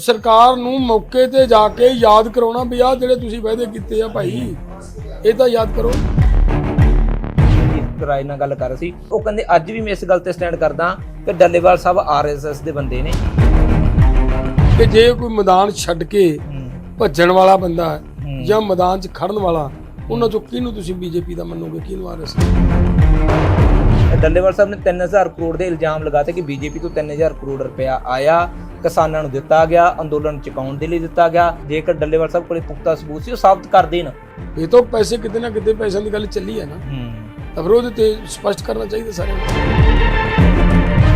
ਸਰਕਾਰ ਨੂੰ ਮੌਕੇ ਤੇ ਜਾ ਕੇ ਯਾਦ ਕਰਾਉਣਾ ਵੀ ਆਹ ਜਿਹੜੇ ਤੁਸੀਂ ਵਾਅਦੇ ਕੀਤੇ ਆ ਭਾਈ ਇਹ ਤਾਂ ਯਾਦ ਕਰੋ। ਰਾਏ ਨਾਲ ਗੱਲ ਕਰ ਸੀ ਉਹ ਕਹਿੰਦੇ ਅੱਜ ਵੀ ਮੈਂ ਇਸ ਗੱਲ ਤੇ ਸਟੈਂਡ ਕਰਦਾ ਕਿ ਡੱਲੇਵਾਲ ਸਾਹਿਬ ਆਰਐਸਐਸ ਦੇ ਬੰਦੇ ਨੇ। ਕਿ ਜੇ ਕੋਈ ਮੈਦਾਨ ਛੱਡ ਕੇ ਭੱਜਣ ਵਾਲਾ ਬੰਦਾ ਹੈ ਜਾਂ ਮੈਦਾਨ 'ਚ ਖੜਨ ਵਾਲਾ ਉਹਨਾਂ ਚੋਂ ਕਿਹਨੂੰ ਤੁਸੀਂ ਬੀਜੇਪੀ ਦਾ ਮੰਨੋਗੇ? ਕਿਹਨੂੰ ਆਰਐਸ ਡੱਲੇਵਾਲ ਸਾਹਿਬ ਨੇ 3000 ਕਰੋੜ ਦੇ ਇਲਜ਼ਾਮ ਲਗਾਤੇ ਕਿ ਬੀਜੇਪੀ ਤੋਂ 3000 ਕਰੋੜ ਰੁਪਇਆ ਆਇਆ। ਕਿਸਾਨਾਂ ਨੂੰ ਦਿੱਤਾ ਗਿਆ ਅੰਦੋਲਨ ਚੁਕਾਉਣ ਦੇ ਲਈ ਦਿੱਤਾ ਗਿਆ। ਜੇਕਰ ਡੱਲੇਵਾਲ ਸਾਹਿਬ ਕੋਲੇ ਪੁਖਤਾ ਸਬੂਤ ਸੀ ਉਹ ਸਾਬਤ ਕਰ ਦੇਣ। ਇਹ ਤਾਂ ਪੈਸੇ ਕਿਤੇ ਨਾ ਕਿਤੇ ਪੈਸਿਆਂ ਦੀ ਗੱਲ ਚੱਲੀ ਹੈ ਨਾ। ਤਾਂ ਉਹਦੇ ਤੇ ਸਪਸ਼ਟ ਕਰਨਾ ਚਾਹੀਦਾ ਸਾਰਿਆਂ ਨੂੰ।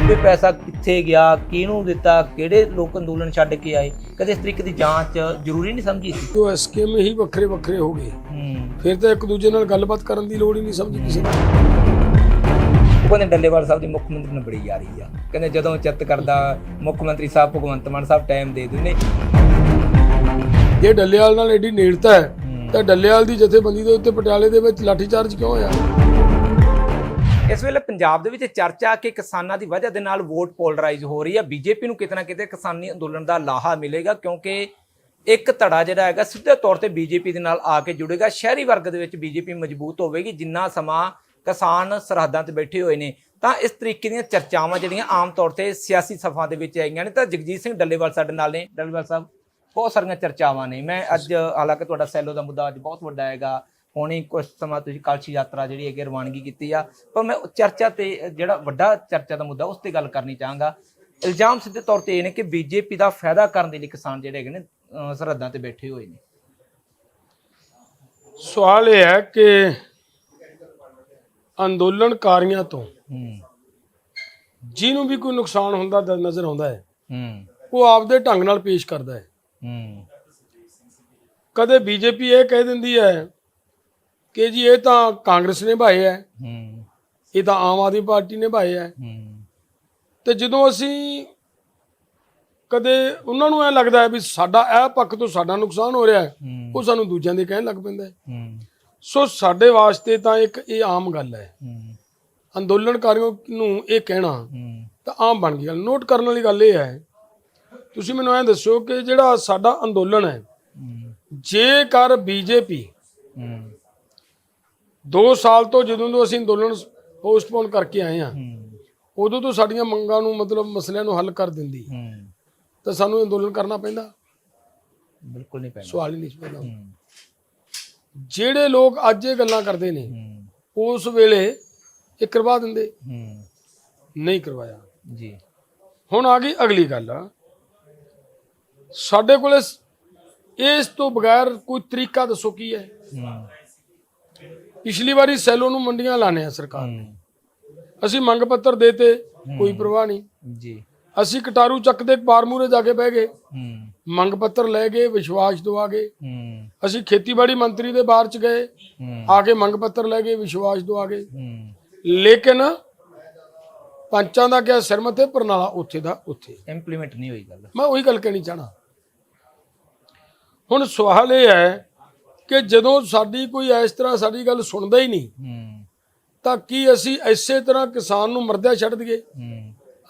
ਵੀ ਪੈਸਾ ਕਿੱਥੇ ਗਿਆ ਕਿਹਨੂੰ ਦਿੱਤਾ ਕਿਹੜੇ ਲੋਕ ਅੰਦੋਲਨ ਛੱਡ ਕੇ ਆਏ? ਕਦੇ ਇਸ ਤਰੀਕੇ ਦੀ ਜਾਂਚ ਜ਼ਰੂਰੀ ਨਹੀਂ ਸਮਝੀ ਸੀ? ਜੋ ਐਸਕੇਮ ਹੀ ਵੱਖਰੇ ਵੱਖਰੇ ਹੋ ਗਏ। ਫਿਰ ਤਾਂ ਇੱਕ ਦੂਜੇ ਨਾਲ ਗੱਲਬਾਤ ਕਰਨ ਦੀ ਲੋੜ ਹੀ ਨਹੀਂ ਸਮਝੀ ਕਿਸੇ ਨੇ ਉਹ ਕਹਿੰਦੇ ਡੱਲੇਵਾਲ ਸਾਹਿਬ ਦੀ ਮੁੱਖ ਮੰਤਰੀ ਨਾਲ ਬੜੀ ਯਾਰੀ ਆ। ਕਹਿੰਦੇ ਜਦੋਂ ਚਿੱਤ ਕਰਦਾ ਮੁੱਖ ਮੰਤਰੀ ਸਾਹਿਬ ਭਗਵੰਤ ਮਾਨ ਸਾਹਿਬ ਟਾਈਮ ਦੇ ਦਿੰਦੇ। ਜੇ ਡੱਲੇਵਾਲ ਨਾਲ ਐਡੀ ਨੇੜਤਾ ਹੈ ਤਾਂ ਡੱਲੇਵਾਲ ਦੀ ਜਥੇਬੰਦੀ ਦੇ ਉੱਤੇ ਪਟਿਆਲੇ ਦੇ ਵਿੱਚ ਲਾਠੀਚਾਰਜ ਕਿਉਂ ਹੋਇਆ? ਇਸ ਵੇਲੇ ਪੰਜਾਬ ਦੇ ਵਿੱਚ ਚਰਚਾ ਕਿ ਕਿਸਾਨਾਂ ਦੀ ਵਜ੍ਹਾ ਦੇ ਨਾਲ ਵੋਟ ਪੋਲਰਾਈਜ਼ ਹੋ ਰਹੀ ਹੈ ਬੀਜੇਪੀ ਨੂੰ ਕਿਤੇ ਨਾ ਕਿਤੇ ਕਿਸਾਨੀ ਅੰਦੋਲਨ ਦਾ ਲਾਹਾ ਮਿਲੇਗਾ ਕਿਉਂਕਿ ਇੱਕ ਧੜਾ ਜਿਹੜਾ ਹੈਗਾ ਸਿੱਧੇ ਤੌਰ ਤੇ ਬੀਜੇਪੀ ਦੇ ਨਾਲ ਆ ਕੇ ਜੁੜੇਗਾ। ਸ਼ਹਿਰੀ ਵਰਗ ਦੇ ਵਿੱਚ ਬੀਜੇਪੀ ਮਜ਼ਬੂਤ ਹੋਵੇਗੀ। ਜਿੰਨਾ ਸਮਾਂ ਕਿਸਾਨ ਸਰਹੱਦਾਂ ਤੇ ਬੈਠੇ ਹੋਏ ਨੇ, ਤਾਂ ਇਸ ਤਰੀਕੇ ਦੀਆਂ ਚਰਚਾਵਾਂ ਜਿਹੜੀਆਂ ਆਮ ਤੌਰ ਤੇ ਸਿਆਸੀ ਸਫਾ ਦੇ ਵਿੱਚ ਆਈਆਂ ਨੇ, ਤਾਂ ਜਗਜੀਤ ਸਿੰਘ ਡੱਲੇਵਾਲ ਸਾਡੇ ਨਾਲ ਨੇ। ਡੱਲੇਵਾਲ ਸਾਹਿਬ, ਬਹੁਤ ਸਾਰੀਆਂ ਚਰਚਾਵਾਂ ਨੇ। ਮੈਂ ਅੱਜ ਹਾਲਾਂਕਿ ਤੁਹਾਡਾ ਸੈਲੋ ਦਾ ਮੁੱਦਾ ਅੱਜ ਬਹੁਤ ਵੱਡਾ ਹੈਗਾ। ਹੁਣੇ ਕੁਝ ਸਮਾਂ ਤੁਸੀਂ ਕਲਸ਼ੀ ਯਾਤਰਾ ਜਿਹੜੀ ਹੈਗੀ ਰਵਾਨਗੀ ਕੀਤੀ ਆ। ਪਰ ਮੈਂ ਚਰਚਾ ਤੇ, ਜਿਹੜਾ ਵੱਡਾ ਚਰਚਾ ਦਾ ਮੁੱਦਾ, ਉਸ ਤੇ ਗੱਲ ਕਰਨੀ ਚਾਹਾਂਗਾ। ਇਲਜ਼ਾਮ ਸਿੱਧੇ ਤੌਰ ਤੇ ਇਹ ਨੇ ਕਿ ਬੀਜੇਪੀ ਦਾ ਫਾਇਦਾ ਕਰਨ ਦੇ ਲਈ ਕਿਸਾਨ ਜਿਹੜੇ ਹੈਗੇ ਨੇ ਸਰਹੱਦਾਂ ਤੇ ਬੈਠੇ ਹੋਏ ਨੇ। ਸਵਾਲ ਇਹ ਹੈ ਕਿ ਅੰਦੋਲਨਕਾਰੀਆਂ ਤੋਂ। ਹੂੰ। ਜਿਹਨੂੰ ਵੀ ਕੋਈ ਨੁਕਸਾਨ ਹੁੰਦਾ ਦ- ਨਜ਼ਰ ਆਉਂਦਾ ਹੈ ਹੂੰ। ਉਹ ਆਪਦੇ ਢੰਗ ਨਾਲ ਪੇਸ਼ ਕਰਦਾ ਹੈ। ਹੂੰ। ਕਦੇ ਬੀਜੇਪੀ ਇਹ ਕਹਿ ਦਿੰਦੀ ਹੈ ਕਿ ਜੀ ਇਹ ਤਾਂ ਕਾਂਗਰਸ ਨੇ ਭਾਏ ਹੈ ਹੂੰ। ਇਹ ਤਾਂ ਆਮ ਆਦਮੀ ਪਾਰਟੀ ਨੇ ਭਾਏ ਹੈ। ਹੂੰ। ਤੇ ਜਦੋਂ ਅਸੀਂ ਕਦੇ ਉਹਨਾਂ ਨੂੰ ਐ ਲੱਗਦਾ ਹੈ ਵੀ ਸਾਡਾ ਇਹ ਪੱਖ ਤੋਂ ਸਾਡਾ ਨੁਕਸਾਨ ਹੋ ਰਿਹਾ ਹੈ ਹੂੰ। ਉਹ ਸਾਨੂੰ ਦੂਜਿਆਂ ਦੇ ਕਹਿਣ ਲੱਗ ਪੈਂਦਾ ਹੈ। ਹੂੰ। ਸੋ ਸਾਡੇ ਵਾਸਤੇ ਤਾਂ ਇੱਕ ਇਹ ਆਮ ਗੱਲ ਹੈ। ਅੰਦੋਲਨਕਾਰੀਆਂ ਨੂੰ ਇਹ ਕਹਿਣਾ ਤਾਂ ਆਮ ਬਣ ਗਈ ਗੱਲ। ਨੋਟ ਕਰਨ ਵਾਲੀ ਗੱਲ ਇਹ ਹੈ ਤੁਸੀਂ ਮੈਨੂੰ ਐ ਦੱਸੋ ਕਿ ਜਿਹੜਾ ਸਾਡਾ ਅੰਦੋਲਨ ਹੈ ਜੇਕਰ ਬੀਜੇਪੀ ਹੂੰ। 2 ਸਾਲ ਤੋਂ ਜਦੋਂ ਤੋਂ ਅਸੀਂ ਅੰਦੋਲਨ ਪੋਸਟਪੋਨ ਕਰਕੇ ਆਏ ਹੂੰ ਉਦੋਂ ਤੋਂ ਸਾਡੀਆਂ ਮੰਗਾਂ ਨੂੰ ਮਤਲਬ ਮਸਲਿਆਂ ਨੂੰ ਹੱਲ ਕਰ ਦਿੰਦੀ। ਤਾਂ ਸਾਨੂੰ ਅੰਦੋਲਨ ਕਰਨਾ ਪੈਂਦਾ। ਬਿਲਕੁਲ ਨਹੀਂ ਪੈਣਾ ਸਵਾਲ ਹੀ ਨਹੀਂ ਪੈਂਦਾ। ਜਿਹੜੇ ਲੋਕ ਅੱਜ ਇਹ ਗੱਲਾਂ ਕਰਦੇ ਨੇ ਉਸ ਵੇਲੇ ਇਹ ਕਰਵਾ ਦਿੰਦੇ। ਨਹੀਂ ਕਰਵਾਇਆ। ਜੀ। ਹੁਣ ਆ ਗਈ ਅਗਲੀ ਗੱਲ। ਸਾਡੇ ਕੋਲ ਇਸ- ਤੋਂ ਬਗੈਰ ਕੋਈ ਤਰੀਕਾ ਦੱਸੋ ਕੀ ਹੈ? ਪਿਛਲੀ ਵਾਰੀ ਸੈਲੋ ਨੂੰ ਮੰਡੀਆਂ ਲਾਣੇ ਆ ਸਰਕਾਰ ਨੇ। ਅਸੀਂ ਮੰਗ ਪੱਤਰ ਦੇਤੇ ਕੋਈ ਪਰਵਾਹ ਨਹੀਂ। ਜੀ। ਅਸੀਂ ਕਟਾਰੂ ਚੱਕ ਦੇ ਪਾਰ ਮੂਹਰੇ ਜਾ ਕੇ ਬਹਿ ਗਏ। ਮੰਗ ਪੱਤਰ ਲੈ ਗਏ ਵਿਸ਼ਵਾਸ ਦਵਾ ਗਏ। ਅਸੀਂ ਖੇਤੀਬਾੜੀ ਮੰਤਰੀ ਦੇ ਬਾਹਰ ਚ ਗਏ ਆ ਕੇ ਮੰਗ ਪੱਤਰ ਲੈ ਗਏ ਵਿਸ਼ਵਾਸ ਦਵਾ ਗਏ। ਲੇਕਿਨ ਪੰਚਾਂ ਦਾ ਕਿਹਾ ਸਿਰ ਮੱਥੇ ਪਰਨਾਲਾ ਉੱਥੇ ਦਾ ਉੱਥੇ। ਇੰਪਲੀਮੈਂਟ ਨਹੀਂ ਹੋਈ ਗੱਲ। ਮੈਂ ਉਹੀ ਗੱਲ ਕਹਿਣੀ ਚਾਹਣਾ। ਹੁਣ ਸਵਾਲ ਇਹ ਹੈ ਕਿ ਜਦੋਂ ਸਾਡੀ ਕੋਈ ਇਸ ਤਰ੍ਹਾਂ ਸਾਡੀ ਗੱਲ ਸੁਣਦਾ ਹੀ ਨਹੀਂ ਤਾਂ ਕੀ ਅਸੀਂ ਇਸੇ ਤਰ੍ਹਾਂ ਕਿਸਾਨ ਨੂੰ ਮਰਦਿਆ ਛੱਡ ਦਈਏ?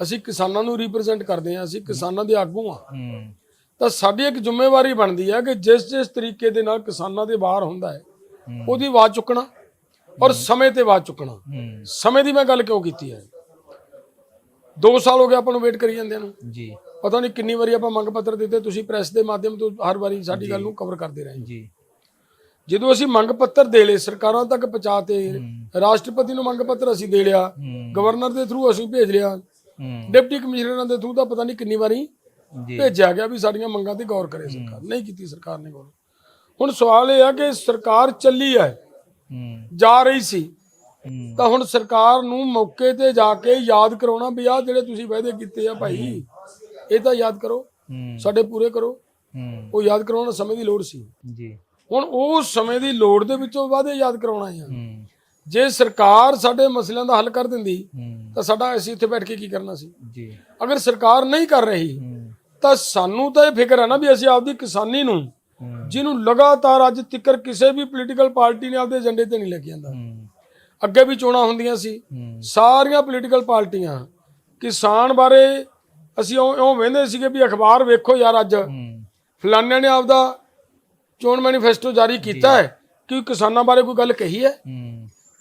ਅਸੀਂ ਕਿਸਾਨਾਂ ਨੂੰ ਰਿਪਰੈਜ਼ੈਂਟ ਕਰਦੇ ਹਾਂ ਅਸੀਂ ਕਿਸਾਨਾਂ ਦੇ ਆਗੂ ਹੂੰ। ਤਾਂ ਸਾਡੀ ਇੱਕ ਜ਼ਿੰਮੇਵਾਰੀ ਬਣਦੀ ਹੈ ਕਿ ਜਿਸ ਜਿਸ ਤਰੀਕੇ ਦੇ ਨਾਲ ਕਿਸਾਨਾਂ ਦੇ ਬਾਹਰ ਹੁੰਦਾ ਹੈ। ਉਹਦੀ ਆਵਾਜ਼ ਚੁੱਕਣਾ ਔਰ ਸਮੇਂ ਤੇ ਆਵਾਜ਼ ਚੁੱਕਣਾ। ਸਮੇਂ ਦੀ ਮੈਂ ਗੱਲ ਕਿਉਂ ਕੀਤੀ ਹੈ? 2 ਸਾਲ ਹੋ ਗਏ ਆਪਾਂ ਨੂੰ ਵੇਟ ਕਰੀ ਜਾਂਦਿਆਂ ਨੂੰ। ਜੀ। ਪਤਾ ਨਹੀਂ ਕਿੰਨੀ ਵਾਰੀ ਆਪਾਂ ਮੰਗ ਪੱਤਰ ਦਿੱਤੇ ਤੁਸੀਂ ਪ੍ਰੈਸ ਦੇ ਮਾਧਿਅਮ ਤੋਂ ਹਰ ਵਾਰੀ ਸਾਡੀ ਗੱਲ ਨੂੰ ਕਵਰ ਕਰਦੇ ਰਹੇ। ਜੀ। ਜਦੋਂ ਅਸੀਂ ਮੰਗ ਪੱਤਰ ਦੇ ਲਏ ਸਰਕਾਰਾਂ ਤੱਕ ਪਹੁੰਚਾਤੇ ਰਾਸ਼ਟਰਪਤੀ ਨੂੰ ਮੰਗ ਪੱਤਰ ਅਸੀਂ ਦੇ ਲਿਆ ਗਵਰਨਰ ਦੇ ਥਰੂ ਅਸੀਂ ਭੇਜ ਲਿਆ ਡਿਪਟੀ ਕਮਿਸ਼ਨਰਾਂ ਦੇ ਥਰੂ ਤਾਂ ਪਤਾ ਨਹੀਂ ਕਿੰਨੀ ਵਾਰੀ ਭੇਜਿਆ ਗਿਆ ਵੀ ਸਾਡੀਆਂ ਮੰਗਾਂ ਤੇ ਗੌਰ ਕਰੇ ਸਰਕਾਰ। ਨਹੀਂ ਕੀਤੀ ਸਰਕਾਰ ਨੇ ਗੌਰ। ਹੁਣ ਸਵਾਲ ਇਹ ਆ ਕਿ ਸਰਕਾਰ ਚੱਲੀ ਹੈ ਜਾ ਰਹੀ ਸੀ ਤਾਂ ਹੁਣ ਸਰਕਾਰ ਨੂੰ ਮੌਕੇ ਤੇ ਜਾ ਕੇ ਯਾਦ ਕਰਾਉਣਾ ਵੀ ਆਹ ਜਿਹੜੇ ਤੁਸੀਂ ਵਾਅਦੇ ਕੀਤੇ ਆ ਭਾਈ ਇਹ ਤਾਂ ਯਾਦ ਕਰੋ ਸਾਡੇ ਪੂਰੇ ਕਰੋ। ਉਹ ਯਾਦ ਕਰਾਉਣ ਸਮੇਂ ਦੀ ਲੋੜ ਸੀ। ਜੀ। ਹੁਣ ਉਸ ਸਮੇਂ ਦੀ ਲੋੜ ਦੇ ਵਿੱਚੋਂ ਵਾਅਦੇ ਯਾਦ ਕਰਾਉਣਾ ਹੈ। ਜੇ ਸਰਕਾਰ ਸਾਡੇ ਮਸਲਿਆਂ ਦਾ ਹੱਲ ਕਰ ਦਿੰਦੀ ਤਾਂ ਸਾਡਾ ਅਸੀਂ ਇੱਥੇ ਬੈਠ ਕੇ ਕੀ ਕਰਨਾ ਸੀ? ਜੀ। ਅਗਰ ਸਰਕਾਰ ਨਹੀਂ ਕਰ ਰਹੀ ਤਾਂ ਸਾਨੂੰ ਤਾਂ ਇਹ ਫਿਕਰ ਹੈ ਨਾ ਵੀ ਅਸੀਂ ਆਪਦੀ ਕਿਸਾਨੀ ਨੂੰ ਜਿਹਨੂੰ ਲਗਾਤਾਰ ਅੱਜ ਤੱਕ ਕਿਸੇ ਵੀ ਪੋਲੀਟੀਕਲ ਪਾਰਟੀ ਨੇ ਆਪਦੇ ਏਜੰਡੇ ਤੇ ਨਹੀਂ ਲੈ ਕੇ ਆਂਦਾ ਅੱਗੇ ਵੀ ਚੋਣਾਂ ਹੁੰਦੀਆਂ ਸੀ। ਸਾਰੀਆਂ ਪੋਲੀਟੀਕਲ ਪਾਰਟੀਆਂ ਕਿਸਾਨ ਬਾਰੇ ਅਸੀਂ ਉਹ ਉਹ ਵੇਂਦੇ ਸੀਗੇ ਵੀ ਅਖਬਾਰ ਵੇਖੋ ਯਾਰ ਅੱਜ। ਫਲਾਨਿਆਂ ਨੇ ਆਪਦਾ ਚੋਣ ਮੈਨੀਫੈਸਟੋ ਜਾਰੀ ਕੀਤਾ ਹੈ ਕਿ ਕਿਸਾਨਾਂ ਬਾਰੇ ਕੋਈ ਗੱਲ ਕਹੀ ਹੈ।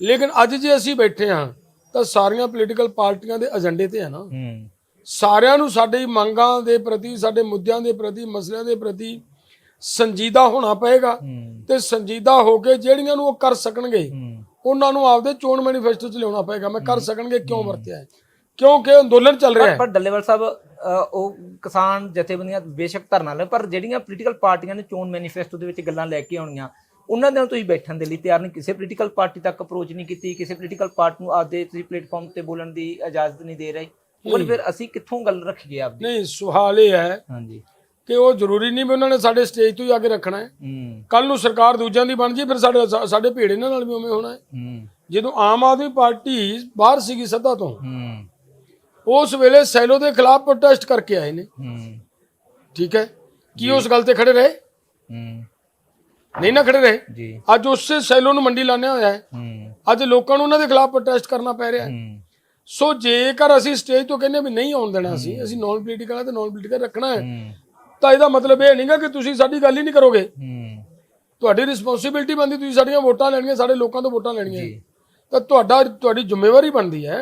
ਲੇਕਿਨ ਅੱਜ ਜੇ ਅਸੀਂ ਬੈਠੇ ਹਾਂ ਤਾਂ ਸਾਰੀਆਂ ਪੋਲੀਟੀਕਲ ਪਾਰਟੀਆਂ ਦੇ ਏਜੰਡੇ ਤੇ ਹੈ ਨਾ। ਸਾਰਿਆਂ ਨੂੰ ਸਾਡੀ ਮੰਗਾਂ ਦੇ ਪ੍ਰਤੀ ਸਾਡੇ ਮੁੱਦਿਆਂ ਦੇ ਪ੍ਰਤੀ ਮਸਲਿਆਂ ਦੇ ਪ੍ਰਤੀ ਸੰਜੀਦਾ ਹੋਣਾ ਪਏਗਾ ਤੇ ਸੰਜੀਦਾ ਹੋ ਕੇ ਜਿਹੜੀਆਂ ਨੂੰ ਉਹ ਕਰ ਸਕਣਗੇ ਉਹਨਾਂ ਨੂੰ ਆਪਦੇ ਚੋਣ ਮੈਨੀਫੈਸਟੋ 'ਚ ਲਿਆਉਣਾ ਪਏਗਾ। ਮੈਂ ਕਰ ਸਕਣਗੇ ਕਿਉਂ ਵਰਤਿਆ ਹੈ? ਕਿਉਂਕਿ ਅੰਦੋਲਨ ਚੱਲ ਰਿਹਾ ਹੈ ਪਰ ਡੱਲੇਵਾਲ ਸਾਹਿਬ ਉਹ ਕਿਸਾਨ ਜਥੇਬੰਦੀਆਂ ਬੇਸ਼ੱਕ ਧਰਨਾ ਲੈ ਪਰ ਜਿਹੜੀਆਂ ਪੋਲੀਟੀਕਲ ਪਾਰਟੀਆਂ ਨੇ ਚੋਣ ਮੈਨੀਫੈਸਟੋ ਦੇ ਵਿੱਚ ਗੱਲਾਂ ਲੈ ਕੇ ਆਉਣੀਆਂ ਉਹਨਾਂ ਦੇ ਨਾਲ ਤੁਸੀਂ ਬੈਠਣ ਦੇ ਲਈ ਤਿਆਰ ਨਹੀਂ। ਕਿਸੇ ਪੋਲੀਟੀਕਲ ਪਾਰਟੀ ਤੱਕ ਅਪਰੋਚ ਨਹੀਂ ਕੀਤੀ ਕਿਸੇ ਪੋਲੀਟੀਕਲ ਪਾਰਟੀ ਨੂੰ ਆਪਦੇ ਤੁਸੀਂ ਪਲੇਟਫਾਰਮ ਤੇ ਬੋਲਣ ਦੀ ਇਜਾਜ਼ਤ ਨਹੀਂ ਦੇ ਰਹੇ। ਉਹ ਫਿਰ ਅਸੀਂ ਕਿੱਥੋਂ ਗੱਲ ਰੱਖੀਏ ਆਪਦੀ? ਨਹੀਂ ਸਵਾਲ ਇਹ ਹੈ ਹਾਂਜੀ। ਕਿ ਉਹ ਜ਼ਰੂਰੀ ਨਹੀਂ ਵੀ ਉਹਨਾਂ ਨੇ ਸਾਡੇ ਸਟੇਜ ਤੋਂ ਹੀ ਆ ਕੇ ਰੱਖਣਾ ਹੈ। ਹੂੰ। ਕੱਲ ਨੂੰ ਸਰਕਾਰ ਦੂਜਿਆਂ ਦੀ ਬਣ ਜੀ ਫਿਰ ਸਾਡੇ ਸਾਡੇ ਭੇੜੇ ਨਾਲ ਵੀ ਉਵੇਂ ਹੋਣਾ ਹੈ। ਹੂੰ। ਜਦੋਂ ਆਮ ਆਦਮੀ ਪਾਰਟੀ ਬਾਹਰ ਸੀਗੀ ਸੱਤਾ ਤੋਂ ਹੂੰ। ਉਸ ਵੇਲੇ ਸੈਲੋ ਦੇ ਖਿਲਾਫ ਪ੍ਰੋਟੈਸਟ ਕਰਕੇ ਆਏ ਨੇ। ਹੂੰ। ਠੀਕ ਹੈ? ਕੀ ਉਸ ਗੱਲ ਤੇ ਖੜੇ ਰਹੇ? ਹੂੰ। ਨਹੀਂ ਨਾ ਖੜੇ ਰਹੇ? ਜੀ। ਅੱਜ ਉਸੇ ਸੈਲੋ ਨੂੰ ਮੰਡੀ ਲਾਣਿਆ ਹੋਇਆ ਹੈ। ਹੂੰ ਅੱਜ ਲੋਕਾਂ ਨੂੰ ਉਹਨਾਂ ਦੇ ਖਿਲਾਫ ਪ੍ਰੋਟੈਸਟ ਕਰਨਾ ਪੈ ਰਿਹਾ ਹੈ। ਹੂੰ। ਸੋ ਜੇਕਰ ਅਸੀਂ ਸਟੇਜ ਤੋਂ ਕਹਿੰਦੇ ਵੀ ਨਹੀਂ ਆਉਣ ਦੇਣਾ ਸੀ ਅਸੀਂ ਨਾਨ ਪੋਲੀਟੀਕਲ ਹੈ ਤੇ ਨਾਨ ਪੋਲੀਟੀਕਲ ਰੱਖਣਾ ਹੈ। ਤਾਂ ਇਹਦਾ ਮਤਲਬ ਇਹ ਨਹੀਂਗਾ ਕਿ ਤੁਸੀਂ ਸਾਡੀ ਗੱਲ ਹੀ ਨਹੀਂ ਕਰੋਗੇ। ਤੁਹਾਡੀ ਰਿਸਪੌਂਸਿਬਿਲਟੀ ਬਣਦੀ ਤੁਸੀਂ ਸਾਡੀਆਂ ਵੋਟਾਂ ਲੈਣੀਆਂ ਸਾਡੇ ਲੋਕਾਂ ਤੋਂ ਵੋਟਾਂ ਲੈਣੀਆਂ। ਤਾਂ ਤੁਹਾਡਾ ਤੁਹਾਡੀ ਜ਼ਿੰਮੇਵਾਰੀ ਬਣਦੀ ਹੈ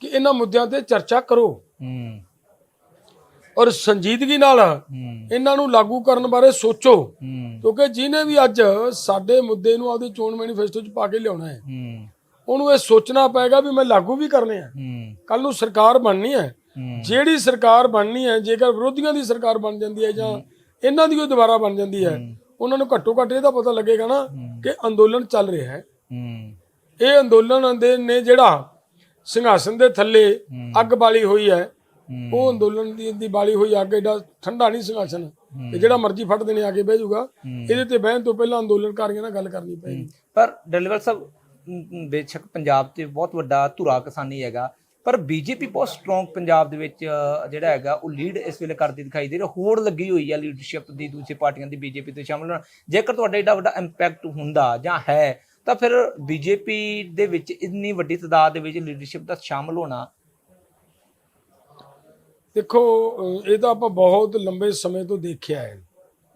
ਕਿ ਇਹਨਾਂ ਮੁੱਦਿਆਂ ਤੇ ਚਰਚਾ ਕਰੋ। ਔਰ ਸੰਜੀਦਗੀ ਨਾਲ ਇਹਨਾਂ ਨੂੰ ਲਾਗੂ ਕਰਨ ਬਾਰੇ ਸੋਚੋ। ਕਿਉਂਕਿ ਜਿਹਨੇ ਵੀ ਅੱਜ ਸਾਡੇ ਮੁੱਦੇ ਨੂੰ ਆਪਦੇ ਚੋਣ ਮੈਨੀਫੈਸਟੋ 'ਚ ਪਾ ਕੇ ਲਿਆਉਣਾ ਹੂੰ। ਉਹਨੂੰ ਇਹ ਸੋਚਣਾ ਪਏਗਾ ਵੀ ਮੈਂ ਲਾਗੂ ਵੀ ਕਰਨੇ ਆ। ਕੱਲ ਨੂੰ ਸਰਕਾਰ ਬਣਨੀ ਹੈ। ਜਿਹੜੀ ਸਰਕਾਰ ਬਣਨੀ ਹੈ ਜੇਕਰ ਵਿਰੋਧੀਆਂ ਦੀ ਸਰਕਾਰ ਬਣ ਜਾਂਦੀ ਹੈ ਜਾਂ ਇਹਨਾਂ ਦੀ ਉਹ ਦੁਬਾਰਾ ਬਣ ਜਾਂਦੀ ਹੈ ਉਹਨਾਂ ਨੂੰ ਘੱਟੋ ਘੱਟ ਇਹਦਾ ਪਤਾ ਲੱਗੇਗਾ ਨਾ ਕਿ ਅੰਦੋਲਨ ਚੱਲ ਰਿਹਾ ਹੈ। ਇਹ ਅੰਦੋਲਨ ਦੇ ਨੇ ਜਿਹੜਾ ਸਿੰਘਾਸਨ ਦੇ ਥੱਲੇ ਅੱਗ ਬਾਲੀ ਹੋਈ ਹੈ। ਉਹ ਅੰਦੋਲਨ ਦੀ ਦੀ ਬਾਲੀ ਹੋਈ ਅੱਗ ਏਡਾ ਠੰਡਾ ਨਹੀਂ ਸਿੰਘਾਸਨ। ਤੇ ਜਿਹੜਾ ਮਰਜ਼ੀ ਫੜ ਦੇਣੇ ਆ ਕੇ ਬਹਿ ਜਾਊਗਾ। ਇਹਦੇ ਤੇ ਬਹਿਣ ਤੋਂ ਪਹਿਲਾਂ ਅੰਦੋਲਨਕਾਰੀਆਂ ਨਾਲ ਗੱਲ ਕਰਨੀ ਪਏਗੀ। ਪਰ ਡੈਲੀਵਰ ਸਾਹਿਬ ਬੇਸ਼ੱਕ ਪੰਜਾਬ ਤੇ ਬਹੁਤ ਵੱਡਾ ਧੁਰਾ ਕਿਸਾਨੀ ਹੈਗਾ ਪਰ ਬੀਜੇਪੀ ਬਹੁਤ ਸਟਰੋਂਗ ਪੰਜਾਬ ਦੇ ਵਿੱਚ ਜਿਹੜਾ ਹੈਗਾ ਉਹ ਲੀਡ ਇਸ ਵੇਲੇ ਕਰਦੀ ਦਿਖਾਈ ਦੇ ਰਹੀ ਹੋੜ ਲੱਗੀ ਹੋਈ ਹੈ ਲੀਡਰਸ਼ਿਪ ਦੀ ਦੂਸਰੀ ਪਾਰਟੀਆਂ ਦੀ ਬੀਜੇਪੀ ਤੇ ਸ਼ਾਮਲ ਹੋਣਾ। ਜੇਕਰ ਤੁਹਾਡਾ ਏਡਾ ਵੱਡਾ ਇੰਪੈਕਟ ਹੁੰਦਾ ਜਾਂ ਹੈ ਤਾਂ ਫਿਰ ਬੀਜੇਪੀ ਦੇ ਵਿੱਚ ਇੰਨੀ ਵੱਡੀ ਤਾਦਾਦ ਦੇ ਵਿੱਚ ਲੀਡਰਸ਼ਿਪ ਦਾ ਸ਼ਾਮਲ ਹੋਣਾ। ਦੇਖੋ ਇਹ ਤਾਂ ਆਪਾਂ ਬਹੁਤ ਲੰਬੇ ਸਮੇਂ ਤੋਂ ਦੇਖਿਆ ਹੈ।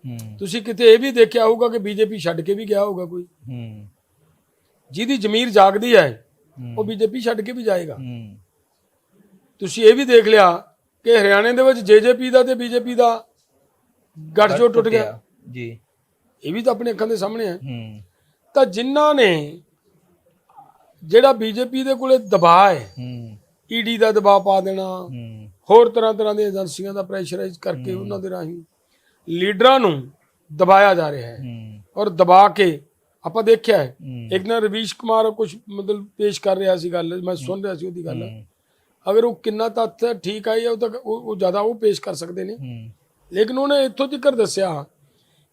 ਹੂੰ। ਤੁਸੀਂ ਕਿਤੇ ਇਹ ਵੀ ਦੇਖਿਆ ਹੋਊਗਾ ਕਿ ਬੀਜੇਪੀ ਛੱਡ ਕੇ ਵੀ ਗਿਆ ਹੋਊਗਾ ਕੋਈ? ਹੂੰ। ਜਿਹਦੀ ਜ਼ਮੀਰ ਜਾਗਦੀ ਹੈ ਉਹ ਬੀਜੇਪੀ ਛੱਡ ਕੇ ਵੀ ਜਾਏਗਾ। ਤੁਸੀਂ ਇਹ ਵੀ ਦੇਖ ਲਿਆ ਕਿ ਹਰਿਆਣੇ ਦੇ ਵਿੱਚ ਜੇਜੇਪੀ ਦਾ ਤੇ ਬੀਜੇਪੀ ਦਾ ਗੱਠਜੋੜ ਟੁੱਟ ਗਿਆ। ਜੀ। ਇਹ ਵੀ ਤਾਂ ਆਪਣੇ ਅੱਖਾਂ ਦੇ ਸਾਹਮਣੇ ਹੈ। ਤਾਂ ਜਿਨ੍ਹਾਂ ਨੇ ਜਿਹੜਾ ਬੀਜੇਪੀ ਦੇ ਕੋਲੇ ਦਬਾਅ ਹੈ ਈਡੀ ਦਾ ਦਬਾਅ ਪਾ ਦੇਣਾ ਹੋਰ ਤਰ੍ਹਾਂ ਤਰ੍ਹਾਂ ਦੀਆਂ ਏਜੰਸੀਆਂ ਦਾ ਪ੍ਰੈਸ਼ਰਾਈਜ਼ ਕਰਕੇ ਉਹਨਾਂ ਦੇ ਰਾਹੀਂ ਲੀਡਰਾਂ ਨੂੰ ਦਬਾਇਆ ਜਾ ਰਿਹਾ ਹੂੰ। ਔਰ ਦਬਾ ਕੇ ਆਪਾਂ ਦੇਖਿਆ ਹੈ। ਇੱਕ ਨਾ ਰਵੀਸ਼ ਕੁਮਾਰ ਕੁਝ ਮਤਲਬ ਪੇਸ਼ ਕਰ ਰਿਹਾ ਸੀ ਗੱਲ ਮੈਂ ਸੁਣ ਰਿਹਾ ਸੀ ਉਹਦੀ ਗੱਲ। ਅਗਰ ਉਹ ਕਿੰਨਾ ਤੱਥ ਠੀਕ ਆਈ ਹੈ ਉਹ ਤਾਂ ਉਹ ਜ਼ਿਆਦਾ ਉਹ ਪੇਸ਼ ਕਰ ਸਕਦੇ ਨੇ। ਲੇਕਿਨ ਉਹਨੇ ਇੱਥੋਂ ਤੱਕ ਦੱਸਿਆ